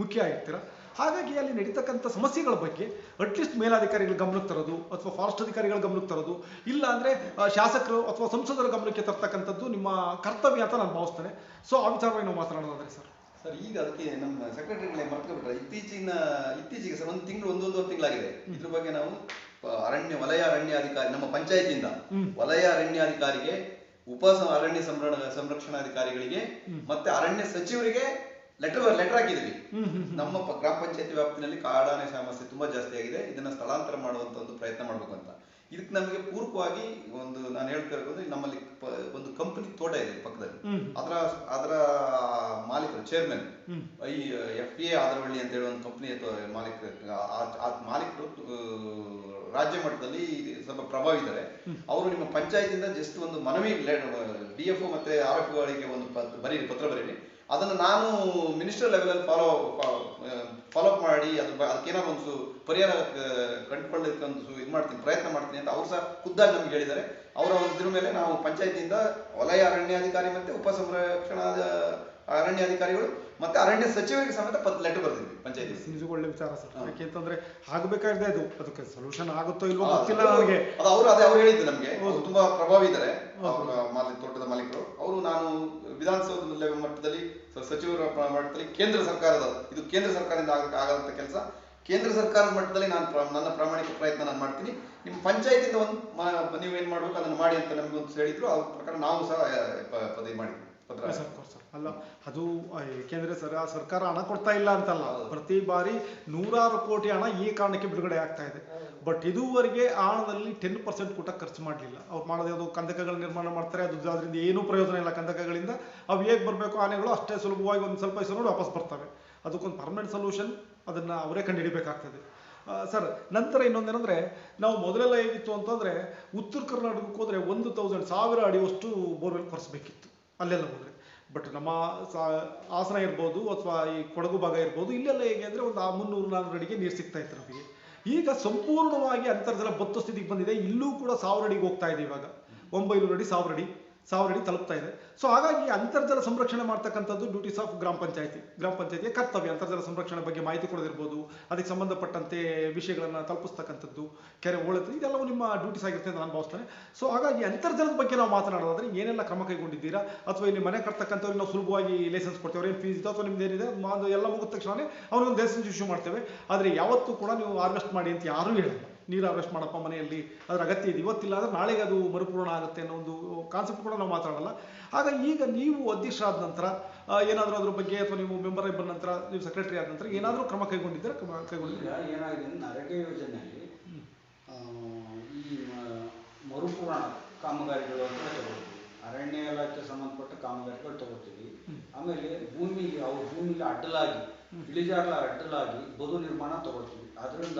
ಮುಖ್ಯ ಆಗಿರ್ತೀರ ಹಾಗಾಗಿ ಅಲ್ಲಿ ನಡೀತಕ್ಕಂಥ ಸಮಸ್ಯೆಗಳ ಬಗ್ಗೆ ಅಟ್ಲೀಸ್ಟ್ ಮೇಲಾಧಿಕಾರಿಗಳ ಗಮನಕ್ಕೆ ತರೋದು ಅಥವಾ ಫಾರೆಸ್ಟ್ ಅಧಿಕಾರಿಗಳ ಗಮನಕ್ಕೆ ತರೋದು ಇಲ್ಲ ಅಂದರೆ ಶಾಸಕರು ಅಥವಾ ಸಂಸದರ ಗಮನಕ್ಕೆ ತರ್ತಕ್ಕಂಥದ್ದು ನಿಮ್ಮ ಕರ್ತವ್ಯ ಅಂತ ನಾನು ಭಾವಿಸ್ತೇನೆ. ಸೊ ಆ ವಿಚಾರವಾಗಿ ನಾವು ಮಾತನಾಡೋದಾದ್ರೆ ಸರ್. ಸರ್ ಈಗ ಅದಕ್ಕೆ ನಮ್ಮ ಸೆಕ್ರೆಟರಿಗಳೇ ಮರ್ತ್ಕೊಬಿಟ್ರೆ ಇತ್ತೀಚಿನ ಇತ್ತೀಚೆಗೆ ಸರ್ ಒಂದು ತಿಂಗಳು ಒಂದೊಂದು ತಿಂಗಳಾಗಿದೆ. ಇದ್ರ ಬಗ್ಗೆ ನಾವು ಅರಣ್ಯ ವಲಯ ಅರಣ್ಯಾಧಿಕಾರಿ ನಮ್ಮ ಪಂಚಾಯತಿಯಿಂದ ವಲಯ ಅರಣ್ಯಾಧಿಕಾರಿಗೆ ಉಪ ಅರಣ್ಯ ಸಂರಕ್ಷಣ ಸಂರಕ್ಷಣಾಧಿಕಾರಿಗಳಿಗೆ ಮತ್ತೆ ಅರಣ್ಯ ಸಚಿವರಿಗೆ ಲೆಟರ್ ಲೆಟರ್ ಹಾಕಿದ್ವಿ. ನಮ್ಮ ಗ್ರಾಮ ಪಂಚಾಯತಿ ವ್ಯಾಪ್ತಿನಲ್ಲಿ ಕಾಡಾನೆ ಸಮಸ್ಯೆ ತುಂಬಾ ಜಾಸ್ತಿ ಆಗಿದೆ. ಇದನ್ನ ಸ್ಥಳಾಂತರ ಮಾಡುವಂತ ಒಂದು ಪ್ರಯತ್ನ ಮಾಡ್ಬೇಕು ಅಂತ. ಇದಕ್ಕೆ ನಮಗೆ ಪೂರಕವಾಗಿ ಒಂದು ನಾನು ಹೇಳ್ತಾ ಇರೋದು ನಮ್ಮಲ್ಲಿ ಒಂದು ಕಂಪನಿ ತೋಟ ಇದೆ ಪಕ್ಕದಲ್ಲಿ. ಅದರ ಅದರ ಮಾಲೀಕರು ಚೇರ್ಮನ್ ಈ ಎಫ್ ಎ ಆದರವಳ್ಳಿ ಅಂತ ಹೇಳಿ ಒಂದು ಕಂಪನಿ ಮಾಲೀಕರು ಮಾಲೀಕರು ರಾಜ್ಯ ಮಟ್ಟದಲ್ಲಿ ಸ್ವಲ್ಪ ಪ್ರಭಾವ ಇದ್ದಾರೆ ಅವರು ನಿಮ್ಮ ಪಂಚಾಯತಿಂದ ಜಸ್ಟ್ ಒಂದು ಮನವಿ ಡಿ ಎಫ್ ಮತ್ತೆ ಆರ್ ಎಫ್ ಗಳಿಗೆ ಒಂದು ಬರೀರಿ ಪತ್ರ ಬರೀರಿ. ಅದನ್ನು ನಾನು ಮಿನಿಸ್ಟರ್ ಲೆವೆಲಲ್ಲಿ ಫಾಲೋ ಫಾಲೋ ಅಪ್ ಮಾಡಿ ಅದ್ರ ಅದಕ್ಕೇನಾದ್ರು ಒಂದು ಪರಿಹಾರ ಕಂಡುಕೊಳ್ಳೋದಕ್ಕೆ ಒಂದು ಇದು ಮಾಡ್ತೀನಿ ಪ್ರಯತ್ನ ಮಾಡ್ತೀನಿ ಅಂತ ಅವರು ಸಹ ಖುದ್ದಾಗಿ ನಮ್ಗೆ ಹೇಳಿದ್ದಾರೆ. ಅವರ ಇದ್ರ ಮೇಲೆ ನಾವು ಪಂಚಾಯತಿಯಿಂದ ವಲಯ ಅರಣ್ಯಾಧಿಕಾರಿ ಮತ್ತೆ ಉಪ ಸಂರಕ್ಷಣಾ ಅರಣ್ಯಾಧಿಕಾರಿಗಳು ಮತ್ತೆ ಅರಣ್ಯ ಸಚಿವರಿಗೆ ಸಮೇತ ಪತ್ರ ಲೆಟರ್ ಬರ್ದಿದ್ವಿ ಪಂಚಾಯತಿ. ಒಳ್ಳೆ ವಿಚಾರ ಸರ್. ಯಾಕೆಂತಂದ್ರೆ ಆಗಬೇಕಾಗಿದೆ ಅದು ಅದಕ್ಕೆ ಸೊಲ್ಯೂಷನ್ ಆಗುತ್ತೋ ಇಲ್ವೋ ಗೊತ್ತಿಲ್ಲ ನಮಗೆ. ಅದು ಅವರು ಅದೇ ಅವ್ರು ಹೇಳಿದ್ದು ನಮಗೆ. ತುಂಬಾ ಪ್ರಭಾವಿ ಇದ್ದಾರೆ ಅವರ ಮಾಲಿ ತೋಟದ ಮಾಲೀಕರು. ಅವರು ನಾನು ವಿಧಾನಸೌಧದ ಲೆವೆಲ್ ಮಟ್ಟದಲ್ಲಿ ಸಚಿವರ ಮಟ್ಟದಲ್ಲಿ ಕೇಂದ್ರ ಸರ್ಕಾರದ ಇದು ಕೇಂದ್ರ ಸರ್ಕಾರದಿಂದ ಆಗ ಆಗದಂತ ಕೆಲಸ. ಕೇಂದ್ರ ಸರ್ಕಾರದ ಮಟ್ಟದಲ್ಲಿ ನಾನು ನನ್ನ ಪ್ರಾಮಾಣಿಕ ಪ್ರಯತ್ನ ನಾನು ಮಾಡ್ತೀನಿ. ನಿಮ್ಮ ಪಂಚಾಯತಿಂದ ಒಂದು ನೀವು ನೀವೇನ್ ಮಾಡ್ಬೇಕು ಅದನ್ನ ಮಾಡಿ ಅಂತ ನಮ್ಗೆ ಒಂದು ಹೇಳಿದ್ರು. ಅವ್ರ ಪ್ರಕಾರ ನಾವು ಸಹ ಪದವಿ ಮಾಡಿದ್ವಿ. ಅಲ್ಲ ಅದು ಏಕೆಂದ್ರೆ ಸರ್ ಸರ್ಕಾರ ಹಣ ಕೊಡ್ತಾ ಇಲ್ಲ ಅಂತಲ್ಲ. ಪ್ರತಿ ಬಾರಿ ನೂರಾರು ಕೋಟಿ ಹಣ ಈ ಕಾರಣಕ್ಕೆ ಬಿಡುಗಡೆ ಆಗ್ತಾ ಇದೆ. ಬಟ್ ಇದುವರೆಗೆ ಆ ಹಣದಲ್ಲಿ ಟೆನ್ ಪರ್ಸೆಂಟ್ ಕೂಡ ಖರ್ಚು ಮಾಡಲಿಲ್ಲ. ಅವ್ರು ಮಾಡೋದು ಅದು ಕಂದಕಗಳ ನಿರ್ಮಾಣ ಮಾಡ್ತಾರೆ, ಅದು ಅದರಿಂದ ಏನೂ ಪ್ರಯೋಜನ ಇಲ್ಲ ಕಂದಕಗಳಿಂದ. ಅವು ಹೇಗೆ ಬರಬೇಕು ಆನೆಗಳು ಅಷ್ಟೇ ಸುಲಭವಾಗಿ ಒಂದು ಸ್ವಲ್ಪ ದಿವಸ ನೋಡಿ ವಾಪಸ್ ಬರ್ತವೆ. ಅದಕ್ಕೊಂದು ಪರ್ಮನೆಂಟ್ ಸೊಲ್ಯೂಷನ್ ಅದನ್ನು ಅವರೇ ಕಂಡುಹಿಡಿಬೇಕಾಗ್ತದೆ. ಸರ್ ನಂತರ ಇನ್ನೊಂದೇನಂದರೆ, ನಾವು ಮೊದಲೆಲ್ಲ ಹೇಗಿತ್ತು ಅಂತಂದರೆ, ಉತ್ತರ ಕರ್ನಾಟಕಕ್ಕೆ ಹೋದರೆ ಒಂದು ತೌಸಂಡ್ ಸಾವಿರ ಅಡಿಯಷ್ಟು ಬೋರ್ವೆಲ್ ಕೊರೆಸ್ಬೇಕಿತ್ತು. ಅಲ್ಲೆಲ್ಲ ಹೋದರೆ. ಬಟ್ ನಮ್ಮ ಹಾಸನ ಇರ್ಬೋದು ಅಥವಾ ಈ ಕೊಡಗು ಭಾಗ ಇರ್ಬೋದು, ಇಲ್ಲೆಲ್ಲ ಹೇಗೆ ಅಂದರೆ ಒಂದು ಆ ಮುನ್ನೂರು ನಾನ್ನೂರು ಅಡಿಗೆ ನೀರು ಸಿಗ್ತಾ ಇತ್ತು ನಮಗೆ. ಈಗ ಸಂಪೂರ್ಣವಾಗಿ ಅಂತರ್ಜಲ ಬತ್ತು ಸ್ಥಿತಿಗೆ ಬಂದಿದೆ. ಇಲ್ಲೂ ಕೂಡ ಸಾವಿರ ಅಡಿಗೆ ಹೋಗ್ತಾ ಇದೆ ಇವಾಗ. ಒಂಬೈನೂರು ಅಡಿ ಸಾವಿರ ಅಡಿ ಸಾವಿರ ಅಡಿ ತಲುಪ್ತಾ ಇದೆ. ಸೊ ಹಾಗಾಗಿ ಅಂತರ್ಜಲ ಸಂರಕ್ಷಣೆ ಮಾಡ್ತಕ್ಕಂಥದ್ದು ಡ್ಯೂಟೀಸ್ ಆಫ್ ಗ್ರಾಮ ಪಂಚಾಯತಿ. ಗ್ರಾಮ ಪಂಚಾಯತಿಯ ಕರ್ತವ್ಯ ಅಂತರ್ಜಲ ಸಂರಕ್ಷಣೆ ಬಗ್ಗೆ ಮಾಹಿತಿ ಕೊಡೋದಿರ್ಬೋದು. ಅದಕ್ಕೆ ಸಂಬಂಧಪಟ್ಟಂತೆ ವಿಷಯಗಳನ್ನು ತಲುಪಿಸ್ತಕ್ಕಂಥದ್ದು, ಕೆರೆ ಓಳತ್ತು, ಇದೆಲ್ಲವೂ ನಿಮ್ಮ ಡ್ಯೂಟೀಸ್ ಆಗಿರುತ್ತೆ ಅಂತ ನಾನು ಭಾವಿಸ್ತೇನೆ. ಸೊ ಹಾಗಾಗಿ ಅಂತರ್ಜಲದ ಬಗ್ಗೆ ನಾವು ಮಾತನಾಡೋದಾದ್ರೆ ಏನೆಲ್ಲ ಕ್ರಮ ಕೈಗೊಂಡಿದ್ದೀರಾ? ಅಥವಾ ಇಲ್ಲಿ ಮನೆ ಕಟ್ತಕ್ಕಂಥವ್ರಿಗೆ ನಾವು ಸುಲಭವಾಗಿ ಲೈಸೆನ್ಸ್ ಕೊಡ್ತೇವೆ ಅವ್ರೇನು ಫೀಸ್ ಇದೆ ಅಥವಾ ನಿಮ್ದು ಏನಿದೆ? ಎಲ್ಲ ಮುಗಿದ ತಕ್ಷಣ ಅವ್ರಿಗೊಂದು ಲೈಸೆನ್ಸ್ ಇಶ್ಯೂ ಮಾಡ್ತೇವೆ. ಆದರೆ ಯಾವತ್ತೂ ಕೂಡ ನೀವು ಹಾರ್ವೆಸ್ಟ್ ಮಾಡಿ ಅಂತ ಯಾರೂ ಹೇಳಲ್ಲ. ನೀರು ಹಾರ್ವೆಸ್ಟ್ ಮಾಡಪ್ಪ ಮನೆಯಲ್ಲಿ ಅದರ ಅಗತ್ಯ ಇದೆ. ಇವತ್ತಿಲ್ಲ ಅಂದ್ರೆ ನಾಳೆಗೆ ಅದು ಮರುಪೂರ್ಣ ಆಗುತ್ತೆ ಅನ್ನೋ ಒಂದು ಕಾನ್ಸೆಪ್ಟ್ ಕೂಡ ನಾವು ಮಾತಾಡಲ್ಲ. ಆಗ ಈಗ ನೀವು ಅಧ್ಯಕ್ಷರಾದ ನಂತರ ಏನಾದರೂ ಅದ್ರ ಬಗ್ಗೆ ಅಥವಾ ನೀವು ಮೆಂಬರ್ ಬಂದ ನಂತರ, ನೀವು ಸೆಕ್ರೆಟರಿ ಆದ ನಂತರ ಏನಾದರೂ ಕ್ರಮ ಕೈಗೊಂಡಿದ್ದರೆ? ಕ್ರಮ ಕೈಗೊಂಡಿದ್ದೀರಾ? ಏನಾಗಿದೆ ನರೇಗಾ ಯೋಜನೆಯಲ್ಲಿ ಈ ಮರುಪೂರ್ಣ ಕಾಮಗಾರಿಗಳು ಅಂತ ತಗೊಳ್ತೀವಿ. ಅರಣ್ಯ ಇಲಾಖೆ ಸಂಬಂಧಪಟ್ಟ ಕಾಮಗಾರಿಗಳು ತಗೋತೀವಿ ಆಮೇಲೆ ಭೂಮಿಗೆ ಅವ್ರ ಭೂಮಿಗೆ ಅಡ್ಡಲಾಗಿ, ಇಳಿಜಾರ್ಲ ಅಡ್ಡಲಾಗಿ ಬದು ನಿರ್ಮಾಣ ತಗೊಳ್ತೀವಿ. ಅದರಿಂದ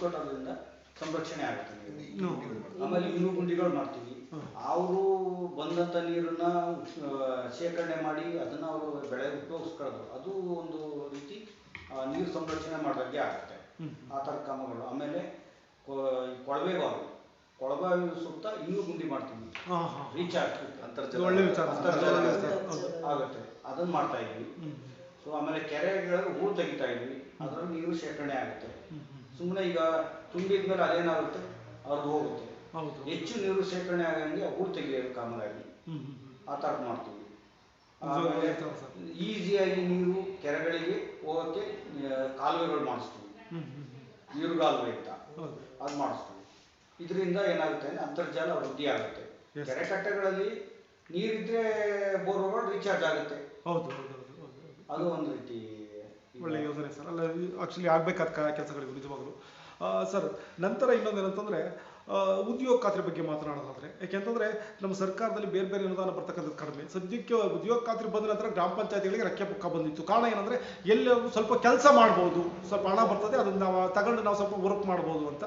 ಕಟ್ಟೋದ್ರಿಂದ ಸಂರಕ್ಷಣೆ ಆಗುತ್ತೆ. ಆಮೇಲೆ ಇನ್ನೂ ಗುಂಡಿಗಳು ಮಾಡ್ತೀವಿ. ಅವರು ಬಂದಂತ ನೀರನ್ನ ಶೇಖರಣೆ ಮಾಡಿ ಅದನ್ನ ಅವರು ಬೆಳೆ ಉಪಯೋಗಿಸ್ಕೊಳ್ಳೋದು. ಅದು ಒಂದು ರೀತಿ ನೀರು ಸಂರಕ್ಷಣೆ ಮಾಡೋದಕ್ಕೆ ಆಗುತ್ತೆ. ಆ ಥರ ಕ್ರಮಗಳು. ಆಮೇಲೆ ಕೊ- ಕೊಳಬಾವಿ ಕೊಳವೆ ಬಾವಿ ಕೊಳವೆ ಸುತ್ತ ಇನ್ನೂ ಗುಂಡಿ ಮಾಡ್ತೀವಿ. ರೀಚ್ ಆಗ್ತೀವಿ ರೀಚಾರ್ಜ್ ಅಂತರ್ಜಲ. ಆಗುತ್ತೆ. ಅದನ್ನ ಮಾಡ್ತಾ ಇದ್ವಿ. ಸೊ ಆಮೇಲೆ ಕೆರೆಗಳಲ್ಲಿ ಹೂಳು ತೆಗಿತಾ ಇದ್ವಿ. ಅದರಲ್ಲಿ ನೀರು ಶೇಖರಣೆ ಆಗುತ್ತೆ. ಸುಮ್ಮನೆ ಈಗ ತುಂಬಿದ ಮೇಲೆ ಅದೇನಾಗುತ್ತೆ? ಅವ್ರದ್ದು ಹೋಗುತ್ತೆ. ಹೆಚ್ಚು ನೀರು ಶೇಖರಣೆ ಆಗಂಗೆ ಹೂಳು ತೆಗಿಯೋದು ಕಾಮನಾಗಿ. ಆ ಥರ ಮಾಡ್ತೀವಿ. ಈಸಿಯಾಗಿ ನೀರು ಕೆರೆಗಳಿಗೆ ಹೋಗೋಕ್ಕೆ ಕಾಲುವೆಗಳು ಮಾಡಿಸ್ತೀವಿ. ನೀರು ಕಾಲುವೆ ಹ್ಮ್. ನೀರುಗಾಲುವೆ ಅಂತ. ಅದು ಮಾಡಿಸ್ತೀವಿ. ಇದರಿಂದ ಏನಾಗುತ್ತೆ ಅಂದ್ರೆ ಅಂತರ್ಜಲ ವೃದ್ಧಿ ಆಗುತ್ತೆ. ಕೆರೆ ಕಟ್ಟೆಗಳಲ್ಲಿ ನೀರಿದ್ರೆ ಬೋರ್ವೆಲ್ ರೀಚಾರ್ಜ್ ಆಗುತ್ತೆ. ಹೌದು. ಅದು ಒಂದು ರೀತಿ ಒಳ್ಳೆ ಯೋಜನೆ ಸರ್. ಅಲ್ಲ ಆಕ್ಚುಲಿ ಆಗ್ಬೇಕಾದ ಕೆಲಸಗಳಿಗೆ ನಿಜವಾಗ್ಲು. ಸರ್ ನಂತರ ಇನ್ನೊಂದೇನಂತಂದ್ರೆ ಏನಂತಂದ್ರೆ ಉದ್ಯೋಗ ಖಾತ್ರಿ ಬಗ್ಗೆ ಮಾತನಾಡೋದಾದ್ರೆ ಯಾಕೆಂತಂದ್ರೆ ನಮ್ಮ ಸರ್ಕಾರದಲ್ಲಿ ಬೇರೆ ಬೇರೆ ಅನುದಾನ ಬರ್ತಕ್ಕಂಥದ್ದು ಕಡಿಮೆ. ಸದ್ಯಕ್ಕೆ ಉದ್ಯೋಗ ಖಾತ್ರಿ ಬಂದ ನಂತರ ಗ್ರಾಮ ಪಂಚಾಯತಿಗಳಿಗೆ ರೆಕ್ಕೆ ಪುಕ್ಕ ಬಂದಿತ್ತು. ಕಾರಣ ಏನಂದ್ರೆ ಎಲ್ಲಿ ಸ್ವಲ್ಪ ಕೆಲಸ ಮಾಡ್ಬೋದು ಸ್ವಲ್ಪ ಹಣ ಬರ್ತದೆ ಅದನ್ನ ನಾವು ತಗೊಂಡು ನಾವು ಸ್ವಲ್ಪ ವರ್ಕ್ ಮಾಡ್ಬೋದು ಅಂತ.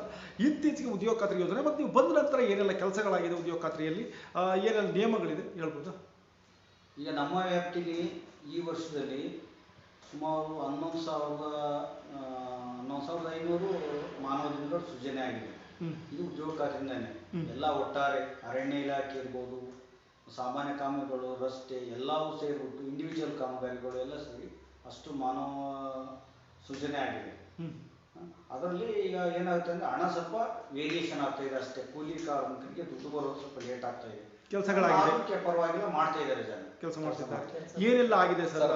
ಇತ್ತೀಚೆಗೆ ಉದ್ಯೋಗ ಖಾತ್ರಿ ಯೋಜನೆ ಮತ್ತು ನೀವು ಬಂದ ನಂತರ ಏನೆಲ್ಲ ಕೆಲಸಗಳಾಗಿದೆ ಉದ್ಯೋಗ ಖಾತ್ರಿಯಲ್ಲಿ? ಏನೆಲ್ಲ ನಿಯಮಗಳಿದೆ? ಹೇಳ್ಬೋದಾ? ಈಗ ನಮ್ಮ ವ್ಯಾಪ್ತಿಗೆ ಈ ವರ್ಷದಲ್ಲಿ ಸುಮಾರು ಹನ್ನೊಂದು ಸಾವಿರದ ಹನ್ನೊಂದು ಸಾವಿರದ ಐನೂರು ಮಾನವ ದಿನಗಳು ಸೃಜನೆ ಆಗಿದೆ. ಇದು ಉದ್ಯೋಗ ಖಾತ್ರಿಯಿಂದಾನೆ ಹ್ಮ್. ಎಲ್ಲ ಒಟ್ಟಾರೆ ಅರಣ್ಯ ಇಲಾಖೆ ಇರ್ಬೋದು ಸಾಮಾನ್ಯ ಕಾಮಗಳು ರಸ್ತೆ ಎಲ್ಲವೂ ಸೇರಿಬಿಟ್ಟು ಇಂಡಿವಿಜುವಲ್ ಕಾಮಗಾರಿಗಳು ಎಲ್ಲ ಸೇರಿ ಅಷ್ಟು ಮಾನವ ಸೃಜನೆ ಆಗಿದೆ. ಅದರಲ್ಲಿ ಈಗ ಏನಾಗುತ್ತೆ ಅಂದ್ರೆ ಹಣ ಸ್ವಲ್ಪ ವೇರಿಯೇಷನ್ ಆಗ್ತಾ ಇದೆ ಅಷ್ಟೇ. ಕೂಲಿ ಕಾರ್ಮಿಕರಿಗೆ ದುಡ್ಡು ಬರೋದು ಸ್ವಲ್ಪ ಲೇಟ್ ಆಗ್ತಾ ಇದೆ. ಕೆಲ್ಸಗಳಾಗಿದೆ. ಪರವಾಗಿಲ್ಲ ಮಾಡ್ತಾ ಇದ್ದಾರೆ ಜನ. ಕೆಲಸ ಮಾಡ್ತಿದ್ದಾರೆ. ಏನೆಲ್ಲ ಆಗಿದೆ ಸರ್?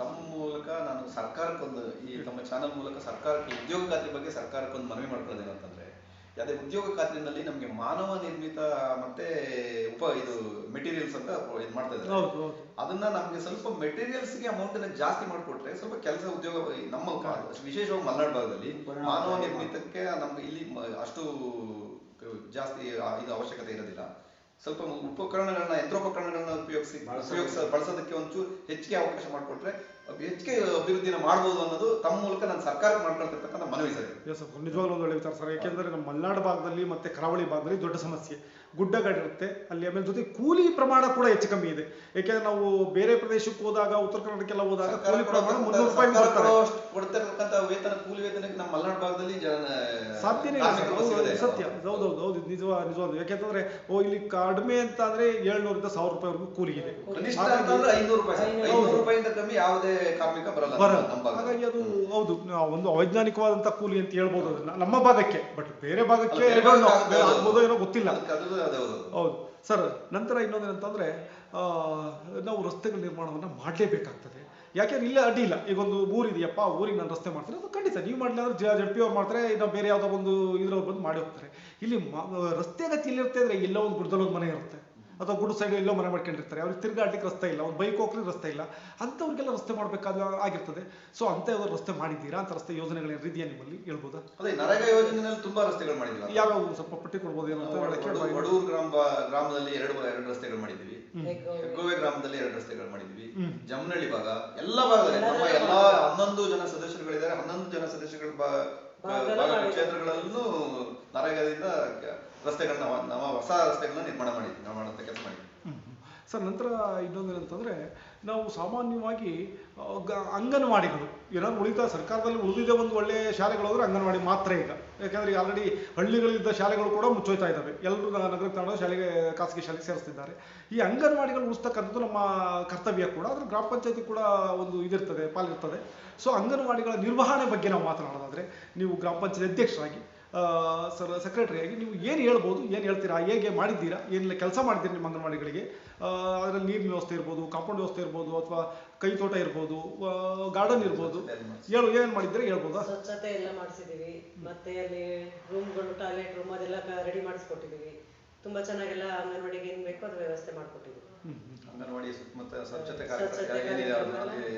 ತಮ್ಮ ಮೂಲಕ ನಾನು ಸರ್ಕಾರಕ್ಕೊಂದು ಈ ತಮ್ಮ ಚಾನಲ್ ಮೂಲಕ ಸರ್ಕಾರಕ್ಕೆ ಉದ್ಯೋಗ ಖಾತ್ರಿ ಬಗ್ಗೆ ಸರ್ಕಾರಕ್ಕೊಂದು ಮನವಿ ಮಾಡ್ಕೊಳ್ಳೋದು ಏನಂತಂದ್ರೆ ಅದೇ ಉದ್ಯೋಗ ಖಾತ್ರಿನಲ್ಲಿ ನಮಗೆ ಮಾನವ ನಿರ್ಮಿತ ಮತ್ತೆ ಉಪ ಇದು ಮೆಟೀರಿಯಲ್ಸ್ ಅಂತ ಇದು ಮಾಡ್ತಾ ಇದ್ದಾರೆ. ಅದನ್ನ ನಮಗೆ ಸ್ವಲ್ಪ ಮೆಟೀರಿಯಲ್ಸ್ಗೆ ಅಮೌಂಟ್ ಜಾಸ್ತಿ ಮಾಡಿಕೊಟ್ರೆ ಸ್ವಲ್ಪ ಕೆಲಸ ಉದ್ಯೋಗ ನಮ್ಮ ವಿಶೇಷವಾಗಿ ಮಲೆನಾಡು ಭಾಗದಲ್ಲಿ ಮಾನವ ನಿರ್ಮಿತಕ್ಕೆ ನಮ್ಗೆ ಇಲ್ಲಿ ಅಷ್ಟು ಜಾಸ್ತಿ ಇದು ಅವಶ್ಯಕತೆ ಇರೋದಿಲ್ಲ. ಸ್ವಲ್ಪ ಉಪಕರಣಗಳನ್ನ ಯಂತ್ರೋಪಕರಣಗಳನ್ನ ಉಪಯೋಗಿಸಿ ಉಪಯೋಗ ಉಪಯೋಗಿಸ ಬಳಸೋದಕ್ಕೆ ಒಂಚೂರು ಹೆಚ್ಚಿಗೆ ಅವಕಾಶ ಮಾಡಿಕೊಟ್ರೆ ಹೆಚ್ಚಿಗೆ ಅಭಿವೃದ್ಧಿನ ಮಾಡಬಹುದು ಅನ್ನೋದು ತಮ್ಮ ಮೂಲಕ ನಾನು ಸರ್ಕಾರಕ್ಕೆ ಮಾಡ್ಕೊಳ್ತಿರ್ತಕ್ಕಂಥ ಮನವಿ ಸರ್. ಎಸ್ ನಿಜವಾಗ್ಲೂ ಒಂದು ಒಳ್ಳೆ ವಿಚಾರ ಸರ್. ಯಾಕೆಂದ್ರೆ ನಮ್ಮ ಮಲೆನಾಡು ಭಾಗದಲ್ಲಿ ಮತ್ತೆ ಕರಾವಳಿ ಭಾಗದಲ್ಲಿ ದೊಡ್ಡ ಸಮಸ್ಯೆ. ಗುಡ್ಡಗಳಿರುತ್ತೆ ಅಲ್ಲಿ ಆಮೇಲೆ ಜೊತೆ ಕೂಲಿ ಪ್ರಮಾಣ ಕೂಡ ಹೆಚ್ಚು ಕಮ್ಮಿ ಇದೆ. ಯಾಕೆಂದ್ರೆ ನಾವು ಬೇರೆ ಪ್ರದೇಶಕ್ಕೆ ಹೋದಾಗ ಉತ್ತರ ಕರ್ನಾಟಕಕ್ಕೆಲ್ಲ ಹೋದಾಗ ಕೂಲಿ ಪ್ರಮಾಣ ಕೊಡತಕ್ಕಂಥ- ಮುನ್ನೂರು ರೂಪಾಯಿ ಕೊಡ್ತಿರ್ತಕ್ಕಂಥ ವೇತನ ಕೂಲಿ ವೇತನಕ್ಕೆ ನಮ್ಮ ಮಲೆನಾಡು ಭಾಗದಲ್ಲಿ ಸಾಧ್ಯ ಸಾಧ್ಯನೇ. ಸತ್ಯ. ಹೌದೌದು ಹೌದು ನಿಜವ ನಿಜವಾದ ಯಾಕೆಂತಂದ್ರೆ ಓ ಇಲ್ಲಿ ಕಡಿಮೆ ಅಂತ ಅಂದ್ರೆ ಏಳ್ನೂರಿಂದ ಸಾವಿರ ರೂಪಾಯಿವರೆಗೂ ಕೂಲಿ ಇದೆ. ಕನಿಷ್ಠ ಐನೂರು ರೂಪಾಯಿ. ಐನೂರು ರೂಪಾಯಿಂದ ಕಮ್ಮಿ ಯಾವುದೇ ಕಾರ್ಮಿಕ ಬರಲ್ಲ ಬರಲ್ಲ. ಹಾಗಾಗಿ ಅದು ಹೌದು. ಒಂದು ಅವೈಜ್ಞಾನಿಕವಾದಂತ ಕೂಲಿ ಅಂತ ಹೇಳ್ಬೋದು ಅದನ್ನ. ನಮ್ಮ ಭಾಗಕ್ಕೆ ಬಟ್ ಬೇರೆ ಭಾಗಕ್ಕೆ ಏನೋ. ಆಗ್ಬೋದೋ. ಗೊತ್ತಿಲ್ಲ. ಹೌದು. ಸರ್ ನಂತರ ಇನ್ನೊಂದೇನಂತಂದ್ರೆ ನಾವು ರಸ್ತೆಗಳ ನಿರ್ಮಾಣವನ್ನು ಮಾಡಲೇಬೇಕಾಗ್ತದೆ. ಯಾಕೆಂದ್ರೆ ಇಲ್ಲೇ ಅಡ್ಡಿ ಇಲ್ಲ. ಈಗ ಒಂದು ಊರಿದೆಯಪ್ಪ ಊರಿಗೆ ನಾನು ರಸ್ತೆ ಮಾಡ್ತೀನಿ. ಅದು ಖಂಡಿತ ನೀವು ಮಾಡಲಿ ಅಂದ್ರೆ ಜಡ್ ಪಿ ಅವ್ರು ಮಾಡ್ತಾರೆ ಇನ್ನು ಬೇರೆ ಯಾವುದೋ ಒಂದು ಇದ್ರವ್ರು ಬಂದು ಮಾಡಿ ಹೋಗ್ತಾರೆ. ಇಲ್ಲಿ ರಸ್ತೆ ಗತಿ ಇಲ್ಲಿರುತ್ತೆ ಅಂದ್ರೆ ಎಲ್ಲೋ ಒಂದು ಗುಡ್ಡದಲ್ಲಿ ಒಂದು ಮನೆ ಇರುತ್ತೆ. ಅಥವಾ ಗುಡ್ ಸೈಡ್ ಎಲ್ಲೋ ಮನೆ ಮಾಡ್ಕೊಂಡಿರ್ತಾರೆ. ಅವ್ರಿಗೆ ತಿರ್ಗಾಡ್ಲಿಕ್ಕೆ ರಸ್ತೆ ಇಲ್ಲ. ಒಂದು ಬೈಕ್ ಹೋಗ್ಲಿಕ್ಕೆ ರಸ್ತೆ ಇಲ್ಲ. ಅಂಥವ್ರಿಗೆಲ್ಲ ರಸ್ತೆ ಮಾಡಬೇಕಾದ ಆಗಿರ್ತದೆ. ಸೊ ಅಂತ ಯಾವ್ದಾದ್ರು ರಸ್ತೆ ಮಾಡಿದ್ದೀರಾ? ಅಂತ ರಸ್ತೆ ಯೋಜನೆಗಳು ಇದೆಯಾ ನಿಮ್ಮಲ್ಲಿ? ಹೇಳ್ಬೋದಾ? ಅದೇ ನರೇಗಾ ಯೋಜನೆಯಲ್ಲಿ ತುಂಬಾ ರಸ್ತೆಗಳು ಮಾಡಿದ್ದೀವಿ. ಯಾವ್ಯಾವ ಸ್ವಲ್ಪ ಪಟ್ಟಿ ಕೊಡ್ಬೋದು ವಡೂರು ಗ್ರಾಮ ಗ್ರಾಮದಲ್ಲಿ ಎರಡು ಎರಡು ರಸ್ತೆಗಳು ಮಾಡಿದ್ವಿ ಹೆಗ್ಗೋವೆ. ಗ್ರಾಮದಲ್ಲಿ ಎರಡು ರಸ್ತೆಗಳು ಮಾಡಿದ್ವಿ. ಜಮನಹಳ್ಳಿ ಭಾಗ ಎಲ್ಲ ಭಾಗದಲ್ಲಿ ನಮ್ಮ ಎಲ್ಲಾ ಹನ್ನೊಂದು ಜನ ಸದಸ್ಯರುಗಳಿದ್ದಾರೆ. ಹನ್ನೊಂದು ಜನ ಸದಸ್ಯರುಗಳ ಕ್ಷೇತ್ರಗಳಲ್ಲೂ ನರೇಗಾದಿಂದ ರಸ್ತೆಗಳನ್ನ ನಾವು ಹೊಸ ರಸ್ತೆಗಳನ್ನ ನಿರ್ಮಾಣ ಮಾಡಿದ್ವಿ. ನಾವು ಮಾಡುವಂತ ಕೆಲಸ ಮಾಡಿದ್ವಿ. ಸರ್, ನಂತರ ಇನ್ನೊಂದು ಏನಂತಂದರೆ ನಾವು ಸಾಮಾನ್ಯವಾಗಿ ಗ- ಅಂಗನವಾಡಿಗಳು. ಏನಾದ್ರು ಉಳಿತಾ ಸರ್ಕಾರದಲ್ಲಿ ಉಳಿದಿದೆ ಒಂದು ಒಳ್ಳೆಯ ಶಾಲೆಗಳು ಅಂದರೆ ಅಂಗನವಾಡಿ ಮಾತ್ರ ಈಗ. ಯಾಕೆಂದರೆ ಈಗ ಆಲ್ರೆಡಿ ಹಳ್ಳಿಗಳಿದ್ದ ಶಾಲೆಗಳು ಕೂಡ ಮುಚ್ಚೋಯ್ತಾ ಇದ್ದಾವೆ. ಎಲ್ಲರೂ ನಗರಕ್ಕೆ ತಗೊಂಡು ಶಾಲೆಗೆ, ಖಾಸಗಿ ಶಾಲೆಗೆ ಸೇರಿಸ್ತಿದ್ದಾರೆ. ಈ ಅಂಗನವಾಡಿಗಳು ಉಳಿಸ್ತಕ್ಕಂಥದ್ದು ನಮ್ಮ ಕರ್ತವ್ಯ ಕೂಡ. ಆದರೆ ಗ್ರಾಮ ಪಂಚಾಯತಿ ಕೂಡ ಒಂದು ಇದಿರ್ತದೆ, ಪಾಲಿರ್ತದೆ. ಸೊ ಅಂಗನವಾಡಿಗಳ ನಿರ್ವಹಣೆ ಬಗ್ಗೆ ನಾವು ಮಾತನಾಡೋದಾದರೆ, ನೀವು ಗ್ರಾಮ ಪಂಚಾಯತ್ ಅಧ್ಯಕ್ಷರಾಗಿ ಸರ್ ಸೆಕ್ರೆಟರಿಯಾಗಿ ನೀವು ಏನು ಹೇಳ್ಬೋದು, ಏನು ಹೇಳ್ತೀರಾ, ಹೇಗೆ ಮಾಡಿದ್ದೀರಾ, ಏನೆಲ್ಲ ಕೆಲಸ ಮಾಡಿದ್ದೀರಿ ನಿಮ್ಮ ಅಂಗನವಾಡಿಗಳಿಗೆ? ಅದರಲ್ಲಿ ನೀರಿನ ವ್ಯವಸ್ಥೆ ಇರ್ಬೋದು ಕಾಂಪೌಂಡ್ ವ್ಯವಸ್ಥೆ ಇರ್ಬೋದು, ಅಥವಾ ಕೈ ತೋಟ ಇರ್ಬೋದು ಗಾರ್ಡನ್ ಇರ್ಬೋದು. ಹೇಳು ಏನು ಮಾಡಿದ್ದೀರಾ ಹೇಳ್ಬೋದಾ? ಸ್ವಚ್ಛತೆ ಎಲ್ಲ ಮಾಡಿಸಿದ್ದೀವಿ. ಮತ್ತೆ ಅಲ್ಲಿ ರೂಮ್ಗಳು ಟಾಯ್ಲೆಟ್ ರೂಮ್ ಅದೆಲ್ಲ ರೆಡಿ ಮಾಡಿಸ್ಕೊಟ್ಟಿದೀವಿ ತುಂಬಾ ಚೆನ್ನಾಗೆಲ್ಲ ಅಂಗನವಾಡಿಗೆ ಏನ್ ಬೇಕೋ ಅದು ವ್ಯವಸ್ಥೆ ಹ್ಮ್. ಅಂಗನವಾಡಿ ಸುತ್ತಮುತ್ತ ಸ್ವಚ್ಛತೆ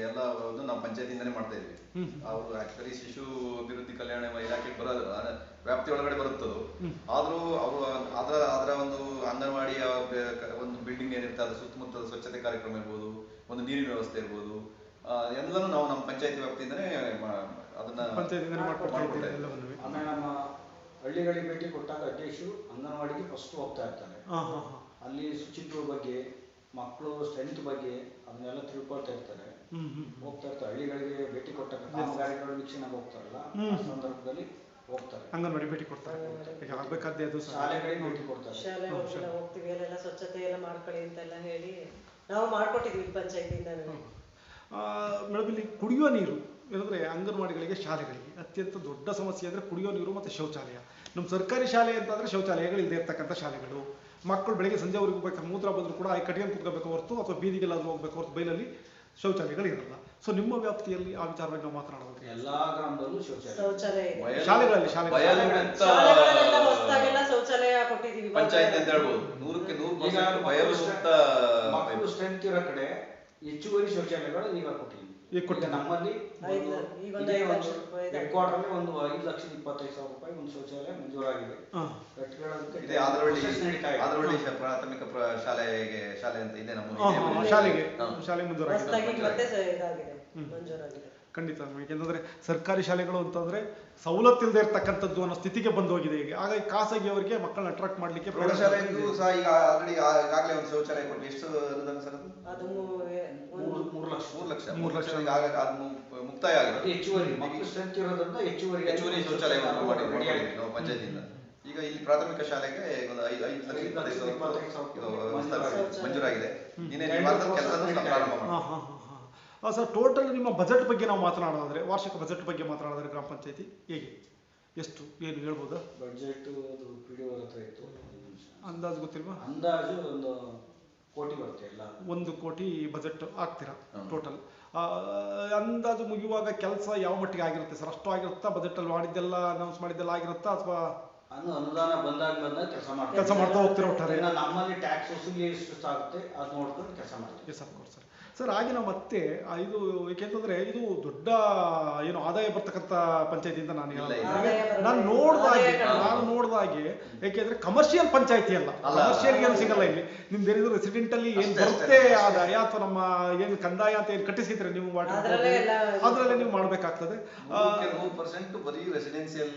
ಎಲ್ಲ ಒಂದು ನಾವು ಪಂಚಾಯತಿಂದನೇ ಮಾಡ್ತಾ ಇದ್ವಿ. ಅವರು ಆಕ್ಚುಲಿ ಶಿಶು ಅಭಿವೃದ್ಧಿ ಕಲ್ಯಾಣ ಇಲಾಖೆಗೆ ಬರೋದು ವ್ಯಾಪ್ತಿ ಒಳಗಡೆ ಬರುತ್ತದು. ಆದ್ರೂ ಅವರು ಅದರ ಅದರ ಒಂದು ಅಂಗನವಾಡಿಯ ಒಂದು ಬಿಲ್ಡಿಂಗ್ ಏನಿರುತ್ತೆ ಅದ್ರ ಸುತ್ತಮುತ್ತ ಸ್ವಚ್ಛತೆ ಕಾರ್ಯಕ್ರಮ ಇರ್ಬೋದು ಒಂದು ನೀರಿನ ವ್ಯವಸ್ಥೆ ಇರ್ಬೋದು ಆ, ಎಲ್ಲನೂ ನಾವು ನಮ್ಮ ಪಂಚಾಯತಿ ವ್ಯಾಪ್ತಿಯಿಂದನೇ ಅದನ್ನ ಪಂಚಾಯತಿಂದನೇ ಮಾಡ್ಕೊಡ್ತಾ ನಮ್ಮ ಹಳ್ಳಿಗಳಿಗೆ ಭೇಟಿ ಕೊಟ್ಟಾಗ ಅಧ್ಯಕ್ಷರು ಅಂಗನವಾಡಿಗೆ ಫಸ್ಟ್ ಹೋಗ್ತಾ ಇರ್ತಾರೆ. ಅಲ್ಲಿ ಶುಚಿತ್ವ ಬಗ್ಗೆ ಮಕ್ಕಳು ಸ್ಟ್ರೆಂತ್ ಬಗ್ಗೆ ಅದನ್ನೆಲ್ಲ ತಿಳ್ಕೊಳ್ತಾ ಇರ್ತಾರೆ. ಹೋಗ್ತಾ ಇರ್ತಾರೆ. ಹಳ್ಳಿಗಳಿಗೆ ಭೇಟಿ ಕೊಟ್ಟಾಗ ಕಾಮಗಾರಿಗಳು ವೀಕ್ಷಣೆಗೆ ಹೋಗ್ತಾರಲ್ಲ. ಆ ಸಂದರ್ಭದಲ್ಲಿ ಹೋಗ್ತಾರೆ. ಅಂಗನವಾಡಿ ಭೇಟಿ ಕೊಡ್ತಾರೆ. ಆಗ್ಬೇಕಾದ್ದೇ ಅದು ಶಾಲೆಗಳಿಗೆ ಭೇಟಿ ಕೊಡ್ತಾರೆ. ಶಾಲೆಗಳಿಗೆಲ್ಲ ಹೋಗ್ತೀವಿ ಅಲ್ಲೆಲ್ಲ ಸ್ವಚ್ಛತೆ ಎಲ್ಲ ಮಾಡ್ಕೊಳ್ಳಿ ಅಂತೆಲ್ಲ ಹೇಳಿ ನಾವು ಮಾಡ್ಕೊಟ್ಟಿದ್ವಿ ಪಂಚಾಯತಿಯಿಂದ ಆ, ಮೇಡಮ್ ಇಲ್ಲಿ ಕುಡಿಯುವ ನೀರು ಏನಂದ್ರೆ ಅಂಗನವಾಡಿಗಳಿಗೆ ಶಾಲೆಗಳಿಗೆ ಅತ್ಯಂತ ದೊಡ್ಡ ಸಮಸ್ಯೆ ಅಂದ್ರೆ ಕುಡಿಯೋ ನೀರು ಮತ್ತೆ ಶೌಚಾಲಯ. ನಮ್ಮ ಸರ್ಕಾರಿ ಶಾಲೆ ಅಂತಂದ್ರೆ ಶೌಚಾಲಯಗಳು ಇಲ್ಲದೆ ಇರ್ತಕ್ಕಂಥ ಶಾಲೆಗಳು. ಮಕ್ಕಳು ಬೆಳಗ್ಗೆ ಸಂಜೆವರೆಗೂ ಬೇಕಾದ್ರೆ ಮೂತ್ರ ಬಂದರೂ ಕೂಡ ಆ ಕಟ್ಟಿಗೆ ಕುತ್ಕೋಬೇಕು ಹೊರತು ಅಥವಾ ಬೀದಿಗೆಲ್ಲಾದ್ರೂ ಹೋಗ್ಬೇಕು ಹೊರತು ಬೈಲಲ್ಲಿ ಶೌಚಾಲಯಗಳು ಇರಲ್ಲ. ಸೊ ನಿಮ್ಮ ವ್ಯಾಪ್ತಿಯಲ್ಲಿ ಆ ವಿಚಾರವಾಗಿ ನಾವು ಮಾತನಾಡೋದು ಎಲ್ಲಾ ಗ್ರಾಮದಲ್ಲೂ ಶೌಚಾಲಯ. ಶೌಚಾಲಯ ಇದೆ. ಶಾಲೆಗಳಲ್ಲಿ, ಶಾಲೆಗಳಲ್ಲಿ. ಶೌಚಾಲಯ ಇವಾಗ. ಪಂಚಾಯತ್ ಅಂತ ಹೇಳ್ಬೋದು. ನೂರಕ್ಕೆ ನೂರು ಬಯಲು ಮಕ್ಕಳು ಸ್ಟ್ರೆಂತ್ ಇರೋ ಕಡೆ ಹೆಚ್ಚುವರಿ ಶೌಚಾಲಯಗಳು ಈಗ ಕೊಟ್ಟಿದ್ದೀವಿ ಈಗ ಕೊಟ್ಟೆ ನಮ್ಮಲ್ಲಿ ಒಂದು ಐದು ಲಕ್ಷ ರೂಪಾಯಿ ಇದೆ. ಹೆಡ್ ಕ್ವಾರ್ಟರ್ ಒಂದು ಐದು ಲಕ್ಷದ ಇಪ್ಪತ್ತೈದು ಸಾವಿರ ರೂಪಾಯಿ ಒಂದು ಶೌಚಾಲಯ ಮಂಜೂರಾಗಿದೆ. ಇದೆ ಪ್ರಾಥಮಿಕ ಶಾಲೆಗೆ ಶಾಲೆ ಅಂತ ಇದೆ ನಮ್ಮ. ಶಾಲೆಗೆ. ಶಾಲೆ ಮಂಜೂರಾಗಿದೆ. ಮಂಜೂರಾಗಿದೆ. ಖಂಡಿತ ಯಾಕೆಂದ್ರೆ ಸರ್ಕಾರಿ ಶಾಲೆಗಳು ಅಂತಂದ್ರೆ ಸವಲತ್ತಿಲ್ಲದೆ ಇರ್ತಕ್ಕಂಥದ್ದು ಅನ್ನೋ ಸ್ಥಿತಿಗೆ ಬಂದು ಹೋಗಿದೆ ಈಗ. ಹಾಗಾಗಿ ಖಾಸಗಿಯವರಿಗೆ ಮಕ್ಕಳನ್ನ ಅಟ್ರಾಕ್ಟ್ ಮಾಡ್ಲಿಕ್ಕೆ ಪ್ರೌಢಶಾಲೆಗೂ ಸಹ ಈಗ ಆಲ್ರೆಡಿ ಈಗಾಗಲೇ ಒಂದು ಶೌಚಾಲಯ ಕೊಟ್ಟು ಎಷ್ಟು ಸರ್ ಅದು? ಮೂರು ಲಕ್ಷ. ಮೂರು ಲಕ್ಷ. ಮೂರು ಲಕ್ಷ. ಮುಕ್ತಾಯ ಆಗಿರೋದು ಹೆಚ್ಚುವರಿ. ಮಕ್ಕಳು ಸ್ಟ್ರೆಂತ್ ಇರೋದ್ರಿಂದ ಹೆಚ್ಚುವರಿ ಹೆಚ್ಚುವರಿ ಶೌಚಾಲಯವನ್ನು ಮಾಡಿ ನಾವು ಪಂಚಾಯತಿಯಿಂದ. ಈಗ ಇಲ್ಲಿ ಪ್ರಾಥಮಿಕ ಶಾಲೆಗೆ ಒಂದು ಐದು ಐದು ಲಕ್ಷ ಇಪ್ಪತ್ತೈದು ಸಾವಿರ ಮಂಜೂರಾಗಿದೆ. ವ್ಯವಸ್ಥೆ ನಿನ್ನೆ ಎರಡು ಈ ವಾರದಲ್ಲಿ process ಪ್ರಾರಂಭ. ಮಾಡಿ ಸರ್ ಟೋಟಲ್ ನಿಮ್ಮ ಬಜೆಟ್ ಬಗ್ಗೆ ನಾವು ಮಾತನಾಡೋದಾದ್ರೆ ವಾರ್ಷಿಕ ಬಜೆಟ್ ಬಗ್ಗೆ ಮಾತನಾಡಿದ್ರೆ ಗ್ರಾಮ ಪಂಚಾಯತಿ ಹೇಗೆ? ಎಷ್ಟು ಏನು ಹೇಳ್ಬೋದಾ? ಬಜೆಟ್ ಅದು ಪಿ ಡಿ ಹತ್ರ ಇತ್ತು. ಅಂದಾಜು ಗೊತ್ತಿಲ್ವಾ? ಅಂದಾಜು ಒಂದು ಕೋಟಿ ಬರುತ್ತೆ ಎಲ್ಲ. ಒಂದು ಕೋಟಿ ಬಜೆಟ್ ಆಗ್ತೀರಾ ಟೋಟಲ್ ಅಂದಾಜು ಮುಗಿಯುವಾಗ ಕೆಲಸ ಯಾವ ಮಟ್ಟಿಗೆ ಆಗಿರುತ್ತೆ ಸರ್? ಅಷ್ಟು ಆಗಿರುತ್ತಾ ಬಜೆಟಲ್ಲಿ ಮಾಡಿದ್ದೆಲ್ಲ ಅನೌನ್ಸ್ ಮಾಡಿದ್ದೆಲ್ಲ ಆಗಿರುತ್ತಾ ಅಥವಾ ಅನುದಾನ ಬಂದಾಗ ಬಂದಾಗ ಕೆಲಸ ಮಾಡ್ತಾರೆ ಕೆಲಸ ಮಾಡ್ತಾ ಹೋಗ್ತೀರಾ ಒಟ್ಟಾರೆ? ನಮ್ಮಲ್ಲಿ ಟ್ಯಾಕ್ಸ್ ವಸೂಲಿ ಎಷ್ಟು ಆಗುತ್ತೆ ಅದು ನೋಡ್ಕೊಂಡು ಕೆಲಸ ಮಾಡ್ತೀವಿ. ಎಸ್ ಅಫ್ಕೋರ್ಸ್ ಸರ್ ಸರ್ ಆಗಿನ ನಾವು ಮತ್ತೆ ಇದು ಏಕೆಂತಂದ್ರೆ ಇದು ದೊಡ್ಡ ಏನು ಆದಾಯ ಬರ್ತಕ್ಕಂಥ ಅಂತ ನಾನು. ನಾನು ನೋಡ್ದಾಗೆ. ನಾನು ನೋಡ್ದಾಗೆ ಏಕೆಂದ್ರೆ ಕಮರ್ಷಿಯಲ್ ಪಂಚಾಯತಿ ಅಲ್ಲ. ಕಮರ್ಷಿಯಲ್ ಏನು ಸಿಗಲ್ಲ ಇಲ್ಲಿ ನಿಮ್ದು ಏನಿದ್ರು ರೆಸಿಡೆಂಟ್ ಅಲ್ಲಿ ಏನ್ ಬರುತ್ತೆ. ಆದಾಯ ಅಥವಾ ನಮ್ಮ ಏನು ಕಂದಾಯ ಅಂತ ಏನ್ ಕಟ್ಟಿಸಿದ್ರೆ ನೀವು ವಾಟರ್ ಅದ್ರಲ್ಲೇ ನೀವು ಮಾಡ್ಬೇಕಾಗ್ತದೆ ಬರೀ ರೆಸಿಡೆನ್ಸಿಯಲ್.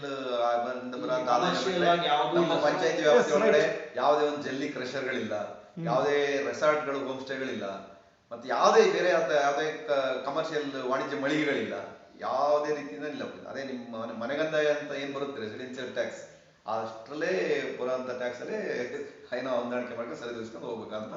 ಪಂಚಾಯತಿ. ಯಾವುದೇ ಒಂದು ಜಲ್ಲಿ ಕ್ರಷರ್ಗಳಿಲ್ಲ ಯಾವುದೇ ರೆಸಾರ್ಟ್ಗಳು ಹೋಮ್ ಸ್ಟೇಗಳಿಲ್ಲ ಮತ್ತೆ ಯಾವುದೇ ಬೇರೆ ಯಾವುದೇ ಕಮರ್ಷಿಯಲ್ ವಾಣಿಜ್ಯ ಮಳಿಗೆಗಳಿಲ್ಲ. ಯಾವುದೇ ರೀತಿಯಿಂದ ಇಲ್ಲ ಅದೇ ನಿಮ್ಮ ಮನೆ- ಮನೆಗಂದಾಯ ಅಂತ ಏನ್ ಬರುತ್ತೆ? ರೆಸಿಡೆನ್ಷಿಯಲ್ ಟ್ಯಾಕ್ಸ್ ಅಷ್ಟರಲ್ಲೇ ಬರೋಂಥ ಟ್ಯಾಕ್ಸ್ ಅಲ್ಲಿ ಹೈನ ಹೊಂದಾಣಿಕೆ ಮಾಡ್ಕೊಂಡು ಸರಿದೂಗಿಸ್ಕೊಂಡು ಹೋಗ್ಬೇಕಂತ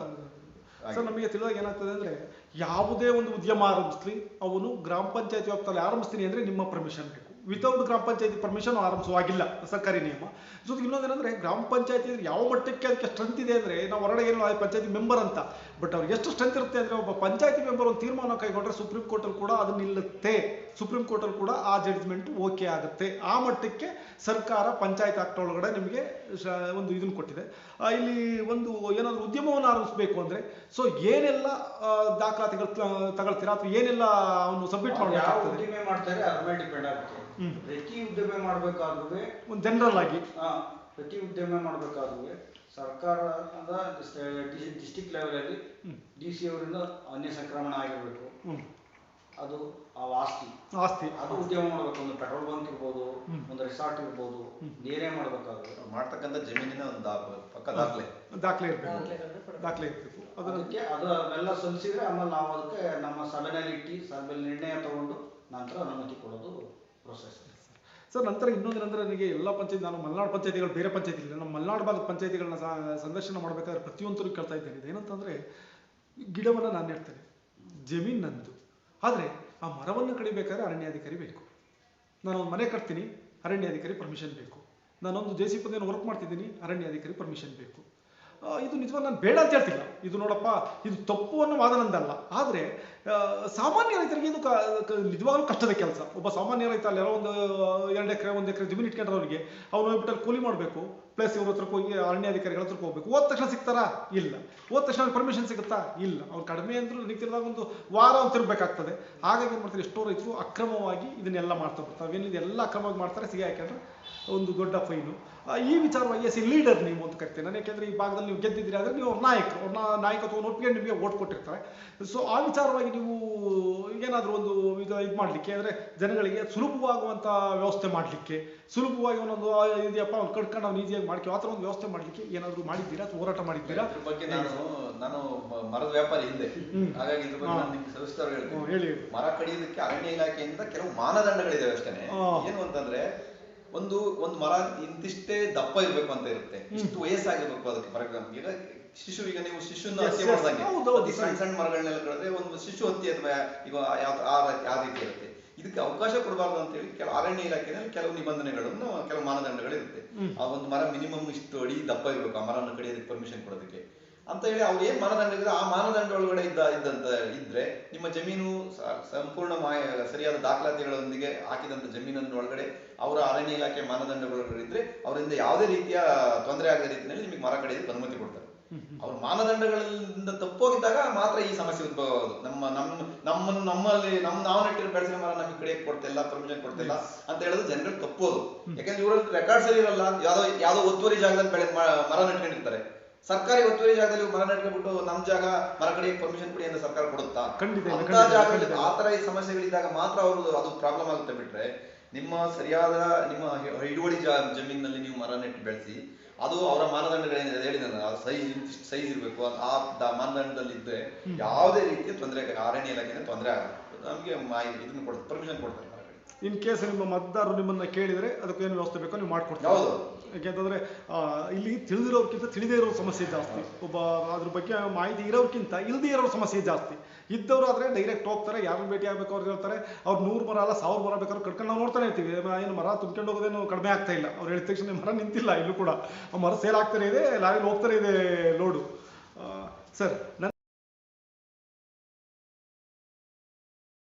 ಸರ್ ನಮಗೆ ತಿಳಿದಾಗ ಏನಾಗ್ತದೆ ಅಂದ್ರೆ ಯಾವುದೇ ಒಂದು ಉದ್ಯಮ ಆರಂಭಿಸ್ಲಿ ಅವನು ಗ್ರಾಮ ಪಂಚಾಯತ್ ವ್ಯಾಪ್ತಿಯಲ್ಲಿ ಆರಂಭಿಸ್ತೀನಿ ಅಂದ್ರೆ ನಿಮ್ಮ ಪರ್ಮಿಷನ್ ಬೇಕು ವಿತೌಟ್ ಗ್ರಾಮ ಪಂಚಾಯತಿ ಪರ್ಮಿಷನ್ ಆರಂಭಿಸುವಾಗಿಲ್ಲ ಸರ್ಕಾರಿ ನಿಯಮ. ಜೊತೆಗೆ ಇನ್ನೊಂದೇನೆಂದ್ರೆ ಗ್ರಾಮ ಪಂಚಾಯತಿ ಯಾವ ಮಟ್ಟಕ್ಕೆ ಅದಕ್ಕೆ ಸ್ಟ್ರೆಂತ್ ಇದೆ ಅಂದ್ರೆ ನಾವು ಹೊರಗಡೆ ಏನು ಪಂಚಾಯತಿ ಮೆಂಬರ್ ಅಂತ. ಬಟ್ ಅವ್ರಿಗೆ ಎಷ್ಟು ಸ್ಟ್ರೆಂತ್ ಇರುತ್ತೆ ಅಂದರೆ ಒಬ್ಬ ಪಂಚಾಯತಿ ಮೆಂಬರ್ ಒಂದು ತೀರ್ಮಾನ ಕೈಗೊಂಡ್ರೆ ಸುಪ್ರೀಂ ಕೋರ್ಟಲ್ಲಿ ಕೂಡ ಅದು ನಿಲ್ಲುತ್ತೆ. ಸುಪ್ರೀಂ ಕೋರ್ಟಲ್ಲಿ ಕೂಡ ಆ ಜಡ್ಜ್ಮೆಂಟ್ ಓಕೆ ಆಗುತ್ತೆ. ಆ ಮಟ್ಟಕ್ಕೆ ಸರ್ಕಾರ ಪಂಚಾಯತ್ ಆಕ್ಟ್ ಒಳಗಡೆ ನಿಮಗೆ ಒಂದು ಇದನ್ನು ಕೊಟ್ಟಿದೆ. ಇಲ್ಲಿ ಒಂದು ಏನಾದರೂ ಉದ್ಯಮವನ್ನು ಆರಂಭಿಸಬೇಕು ಅಂದ್ರೆ ಸೊ ಏನೆಲ್ಲ ದಾಖಲಾತಿಗಳು ತಗೊಳ್ತೀರಾ? ಅಥವಾ ಏನೆಲ್ಲ ಅವನು ಸಬ್ಮಿಟ್ ಡಿಪೆಂಡ್ ಮಾಡ್ತಾರೆ ಹ್ಮ್. ಪ್ರತಿ ಉದ್ಯಮ ಮಾಡಬೇಕಾದ್ರೂ ಒಂದು ಜನರಲ್ ಆಗಿ. ಆ, ಪ್ರತಿ ಉದ್ಯಮ ಮಾಡಬೇಕಾದ್ರೂ ಸರ್ಕಾರದ ಡಿಸ್ಟಿಕ್ ಲೆವೆಲಲ್ಲಿ ಡಿ ಸಿ ಅವರಿಂದ ಅನ್ಯ ಸಂಕ್ರಮಣ ಆಗಿರಬೇಕು. ಹ್ಮ್. ಅದು ಆ ಆಸ್ತಿ. ಆಸ್ತಿ. ಅದು ಉದ್ಯಮ ಮಾಡ್ಬೇಕು. ಒಂದು ಪೆಟ್ರೋಲ್ ಬಂಕ್ ಇರ್ಬೋದು ಒಂದು ರೆಸಾರ್ಟ್ ಇರ್ಬೋದು ನೀರೇ ಮಾಡಬೇಕಾದ್ರೆ ಮಾಡ್ತಕ್ಕಂಥ ಜಮೀನಿನ ಒಂದು ದಾ- ಪಕ್ಕ ದಾಖಲೆ. ದಾಖಲೆ ಇರಬೇಕು. ದಾಖಲೆ ಇರಬೇಕು ಅದಕ್ಕೆ ಅದು ಅವೆಲ್ಲ ಸಲ್ಲಿಸಿದ್ರೆ ಆಮೇಲೆ ನಾವು ಅದಕ್ಕೆ ನಮ್ಮ ಸಭೆನಲ್ಲಿ ಇಟ್ಟು ಸಭೆಯಲ್ಲಿ ನಿರ್ಣಯ ತಗೊಂಡು ನಂತರ ಅನುಮತಿ ಕೊಡೋದು ಪ್ರೊಸೆಸ್ ಸರ್ ನಂತರ ಇನ್ನೊಂದೇನೆಂದ್ರೆ ನನಗೆ ಎಲ್ಲ ಪಂಚಾಯತ್ ನಾನು ಮಲೆನಾಡು ಪಂಚಾಯತಿಗಳು, ಬೇರೆ ಪಂಚಾಯತಿಗಳು ನಮ್ಮ ಮಲೆನಾಡು ಭಾಗದ ಪಂಚಾಯತಿಗಳನ್ನ ಸಂದರ್ಶನ ಮಾಡಬೇಕಾದ್ರೆ ಪ್ರತಿಯೊಂದರೂ ಕೇಳ್ತಾ ಇದ್ದೇನೆ. ಏನಂತಂದರೆ ಗಿಡವನ್ನು ನಾನು ನೆಡ್ತೇನೆ. ಜಮೀನ್ ನಂದು. ಆದರೆ ಆ ಮರವನ್ನು ಕಡಿಬೇಕಾದ್ರೆ ಅರಣ್ಯಾಧಿಕಾರಿ ಬೇಕು. ನಾನು ಒಂದು ಮನೆ ಕಟ್ತೀನಿ, ಅರಣ್ಯಾಧಿಕಾರಿ ಪರ್ಮಿಷನ್ ಬೇಕು. ನಾನೊಂದು ಜೆ ಸಿ ಪದೇನು ವರ್ಕ್ ಮಾಡ್ತಿದ್ದೀನಿ, ಅರಣ್ಯಾಧಿಕಾರಿ ಪರ್ಮಿಷನ್ ಬೇಕು. ಇದು ನಿಜವಾಗಿ ನಾನು ಬೇಡ ಅಂತ ಹೇಳ್ತಿಲ್ಲ. ಇದು ನೋಡಪ್ಪ, ಇದು ತಪ್ಪು ಅನ್ನೋ ವಾದ ನಂದಲ್ಲ. ಆದರೆ ಸಾಮಾನ್ಯ ರೈತರಿಗೆ ಇದು ನಿಜವಾಗ್ಲೂ ಕಷ್ಟದ ಕೆಲಸ. ಒಬ್ಬ ಸಾಮಾನ್ಯ ರೈತ ಅಲ್ಲಿ ಯಾರೋ ಒಂದು, ಎರಡು ಎಕರೆ, ಒಂದು ಎಕರೆ ಜಮೀನು ಇಟ್ಕೊಂಡ್ರವ್ರಿಗೆ ಅವ್ನು ಹೋಗ್ಬಿಟ್ಟು ಕೂಲಿ ಮಾಡಬೇಕು. ಪ್ಲಸ್ ಇವ್ರ ಹತ್ರಕ್ಕೆ ಹೋಗಿ ಅರಣ್ಯಾಧಿಕಾರಿಗಳ ಹತ್ರಕ್ಕೆ ಹೋಗ್ಬೇಕು. ಹೋದ ತಕ್ಷಣ ಸಿಗ್ತಾರಾ? ಇಲ್ಲ. ಹೋದ ತಕ್ಷಣ ಪರ್ಮಿಷನ್ ಸಿಗುತ್ತಾ? ಇಲ್ಲ. ಅವ್ರು ಕಡಿಮೆ ಅಂದ್ರೂ ನಿಂತಿರುವಾಗ ಒಂದು ವಾರ ಅಂತ ತಿರ್ಬೇಕಾಗ್ತದೆ ಹಾಗಾಗಿ ಏನು ಮಾಡ್ತಾರೆ? ಎಷ್ಟೋ ರೈತರು ಅಕ್ರಮವಾಗಿ ಇದನ್ನೆಲ್ಲ ಮಾಡ್ತಾ ಬರ್ತಾರೆ. ಏನಿದೆ ಎಲ್ಲ ಅಕ್ರಮವಾಗಿ ಮಾಡ್ತಾರೆ? ಸಿಗ ಯಾಕೆಂದ್ರೆ ಒಂದು ದೊಡ್ಡ ಫೈನು ಈ ವಿಚಾರವಾಗಿ ಎಸ್ ಲೀಡರ್ ನೀವು ಅಂತ ಕರಿತೀನಿ. ನಾನು ಯಾಕೆಂದ್ರೆ ಈ ಭಾಗದಲ್ಲಿ ನೀವು ಗೆದ್ದಿದ್ದೀರಿ, ಆದರೆ ನೀವು ಅವ್ರ ನಾಯಕರು. ಅವ್ರ ನಾಯಕತ್ವವನ್ನು ಒಪ್ಪಿಗೆ ನಿಮಗೆ ಓಟ್ ಕೊಟ್ಟಿರ್ತಾರೆ. ಸೊ ಆ ವಿಚಾರವಾಗಿ ನೀವು ಏನಾದರೂ ಒಂದು ಇದು ಇದು ಮಾಡಲಿಕ್ಕೆ ಅಂದರೆ ಜನಗಳಿಗೆ ಸುಲಭವಾಗುವಂಥ ವ್ಯವಸ್ಥೆ ಮಾಡಲಿಕ್ಕೆ ಸುಲಭವಾಗಿ ಒಂದೊಂದು ಇದೆಯಪ್ಪ ಅವ್ನು ಕಟ್ಕೊಂಡು ಅವ್ನು ಈಸಿಯಾಗಿ ಮಾಡ್ಕೊ ಆ ಥರ ಒಂದು ವ್ಯವಸ್ಥೆ ಮಾಡಲಿಕ್ಕೆ ಏನಾದರೂ ಮಾಡಿದ್ದೀರಾ ಅಥವಾ ಹೋರಾಟ ಮಾಡಿದ್ದೀರಾ? ಇದ್ರ ಬಗ್ಗೆ ನಾನು ನಾನು ಮರದ ವ್ಯಾಪಾರಿ ಹಿಂದೆ. ಹಾಗಾಗಿ ಇದ್ರ ಬಗ್ಗೆ ನಾನು ನಿಮ್ಗೆ ಸವಿಸ್ತಾರ ಹೇಳ್ತೀನಿ. ಹೇಳಿ ಮರ ಕಡಿಯೋದಕ್ಕೆ ಅರಣ್ಯ ಇಲಾಖೆಯಿಂದ ಕೆಲವು ಮಾನದಂಡಗಳಿದಾವೆ ಅಷ್ಟೇ ಏನು ಅಂತಂದ್ರೆ ಒಂದು ಒಂದು ಮರ ಇಂತಿಷ್ಟೇ ದಪ್ಪ ಇರಬೇಕು ಅಂತ ಇರುತ್ತೆ. ಇಷ್ಟು ವಯಸ್ಸಾಗಿರ್ಬೇಕು ಅದಕ್ಕೆ ಫಾರ್ ಎಕ್ಸಾಂಪಲ್ ಈಗ ಶಿಶು ಈಗ ನೀವು ಶಿಶುನ ಹತ್ಯೆ ಮಾಡಿದಂಗೆ. ಅತಿ ಸಣ್ಣ ಸಣ್ಣ ಮರಗಳನ್ನೆಲ್ಲ ಕಳೆದ್ರೆ ಒಂದು ಶಿಶು ಹತ್ಯೆ ಅಥವಾ ಈಗ ಯಾವ ಆ ರೀತಿ- ಇರುತ್ತೆ. ಇದಕ್ಕೆ ಅವಕಾಶ ಕೊಡಬಾರ್ದು ಅಂತ ಹೇಳಿ ಕೆಲವು ಅರಣ್ಯ ಇಲಾಖೆಯಲ್ಲಿ ಕೆಲವು ನಿಬಂಧನೆಗಳನ್ನು ಕೆಲವು ಮಾನದಂಡಗಳಿರುತ್ತೆ. ಆ ಒಂದು ಮರ ಮಿನಿಮಮ್ ಇಷ್ಟು ಅಡಿ ದಪ್ಪ ಇರಬೇಕು ಆ ಮರನ ಕಡಿಯೋದಕ್ಕೆ ಪರ್ಮಿಷನ್ ಕೊಡೋದಕ್ಕೆ. ಅಂತ ಹೇಳಿ ಅವ್ರು ಏನ್ ಮಾನದಂಡ ಇದೆ ಆ ಮಾನದಂಡ ಒಳಗಡೆ ಇದ್ದ ಇದ್ದಂತ ಇದ್ರೆ ನಿಮ್ಮ ಜಮೀನು ಸಂಪೂರ್ಣ ಸರಿಯಾದ ದಾಖಲಾತಿಗಳೊಂದಿಗೆ ಹಾಕಿದಂತ ಜಮೀನನ್ನು ಒಳಗಡೆ ಅವರ ಅರಣ್ಯ ಇಲಾಖೆ ಮಾನದಂಡಗಳು ಇದ್ರೆ ಅವರಿಂದ ಯಾವುದೇ ರೀತಿಯ ತೊಂದರೆ ಆಗದ ರೀತಿಯಲ್ಲಿ ನಿಮಗೆ ಮರ ಕಡಿಯೋದಕ್ಕೆ ಅನುಮತಿ ಕೊಡ್ತಾರೆ. ಅವ್ರ ಮಾನದಂಡಗಳಿಂದ ತಪ್ಪೋಗಿದ್ದಾಗ ಮಾತ್ರ ಈ ಸಮಸ್ಯೆ ಉದ್ಭವ ಆಗೋದು ನಮ್ಮ ನಮ್ಮ ನಮ್ಮ ನಮ್ಮಲ್ಲಿ ನಮ್ಮ ನಾವು ನೆಟ್ಟಿರೋ ಬೆಳೆಸಿದ ಮರ ನಮಗೆ ಕಡೆ ಕೊಡ್ತಿಲ್ಲ ಪರ್ಮಿಷನ್ ಕೊಡ್ತಿಲ್ಲ ಅಂತ ಹೇಳೋದು ಜನಗಳು ತಪ್ಪೋದು. ಯಾಕಂದ್ರೆ ಇವರಲ್ಲಿ ರೆಕಾರ್ಡ್ಸ್ ಅಲ್ಲಿ ಇರಲ್ಲ. ಯಾವ್ದೋ ಯಾವ್ದೋ ಒತ್ತುವರಿ ಜಾಗದಲ್ಲಿ ಬೆಳೆ ಮರ ನೆಟ್ಕೊಂಡಿರ್ತಾರೆ. ಸರ್ಕಾರಿ ಒತ್ತುವರಿ ಜಾಗದಲ್ಲಿ ಮರ ನೆಟ್ಕೊಂಡ್ಬಿಟ್ಟು ನಮ್ ಜಾಗ ಮರ ಕಡೆಗೆ ಪರ್ಮಿಷನ್ ಕೊಡಿ ಅಂತ ಸರ್ಕಾರ ಕೊಡುತ್ತಾ? ಅಂತ ಜಾಗದಲ್ಲಿ ಆ ತರ ಈ ಸಮಸ್ಯೆಗಳಿದ್ದಾಗ ಮಾತ್ರ ಅವರು ಅದು ಪ್ರಾಬ್ಲಮ್ ಆಗುತ್ತೆ ಬಿಟ್ರೆ ನಿಮ್ಮ ಸರಿಯಾದ ನಿಮ್ಮ ಹಿಡುವಳಿ ಜಮೀನಿನಲ್ಲಿ ನೀವು ಮರ ನೆಟ್ಟು ಬೆಳೆಸಿ ಅದು ಅವರ ಮಾನದಂಡಗಳೇನಿದೆ ಹೇಳಿದ ಸೈಜ್ ಇಂತಿಷ್ಟು ಸೈಜ್ ಇರಬೇಕು ಆ ಮಾನದಂಡದಲ್ಲಿ ಇದ್ದರೆ ಯಾವುದೇ ರೀತಿಯ ತೊಂದರೆ ಅರಣ್ಯ ಇಲಾಖೆಯಿಂದ ತೊಂದರೆ ಆಗಲ್ಲ. ನಮಗೆ ಮಾಹಿತಿ ಇದನ್ನು ಕೊಡ್ತಾರೆ ಪರ್ಮಿಷನ್ ಕೊಡ್ತಾರೆ ಇನ್ ಕೇಸ್ ನಿಮ್ಮ ಮತದಾರರು ನಿಮ್ಮನ್ನ ಕೇಳಿದರೆ ಅದಕ್ಕೆ ಏನು ವ್ಯವಸ್ಥೆ ಬೇಕೋ ನೀವು ಮಾಡ್ಕೊಡ್ತೀವಿ ಹೌದು. ಯಾಕೆಂತಂದ್ರೆ ಇಲ್ಲಿ ತಿಳಿದಿರೋರ್ಕಿಂತ ತಿಳಿದೇ ಇರೋ ಸಮಸ್ಯೆ ಜಾಸ್ತಿ. ಒಬ್ಬ ಅದ್ರ ಬಗ್ಗೆ ಮಾಹಿತಿ ಇರೋರ್ಕಿಂತ ಇಲ್ಲದೇ ಇರೋ ಸಮಸ್ಯೆ ಜಾಸ್ತಿ. ಇದ್ದವರು ಆದರೆ ಡೈರೆಕ್ಟ್ ಹೋಗ್ತಾರೆ ಯಾರನ್ನ ಭೇಟಿ ಆಗಬೇಕು ಅವ್ರು ಹೇಳ್ತಾರೆ, ಅವ್ರು ನೂರು ಮರ ಅಲ್ಲ, ಸಾವಿರ ಮರ ಬೇಕಾದ್ರೆ ಕಟ್ಕೊಂಡು ನಾವು ನೋಡ್ತಾನೆ ಇರ್ತೀವಿ. ಏನು ಮರ ತುಂಬ್ಕೊಂಡು ಹೋಗೋದೇನು ಕಡಿಮೆ ಆಗ್ತಾ ಇಲ್ಲ. ಅವ್ರು ಹೇಳಿದ ತಕ್ಷಣ ಮರ ನಿಂತಿಲ್ಲ, ಇಲ್ಲೂ ಕೂಡ. ಆ ಮರ ಸೇಲ್ ಆಗ್ತಾನೆ ಇದೆ, ಲಾರಿಲಿ ಹೋಗ್ತಾನೆ ಇದೆ ಲೋಡು ಸರ್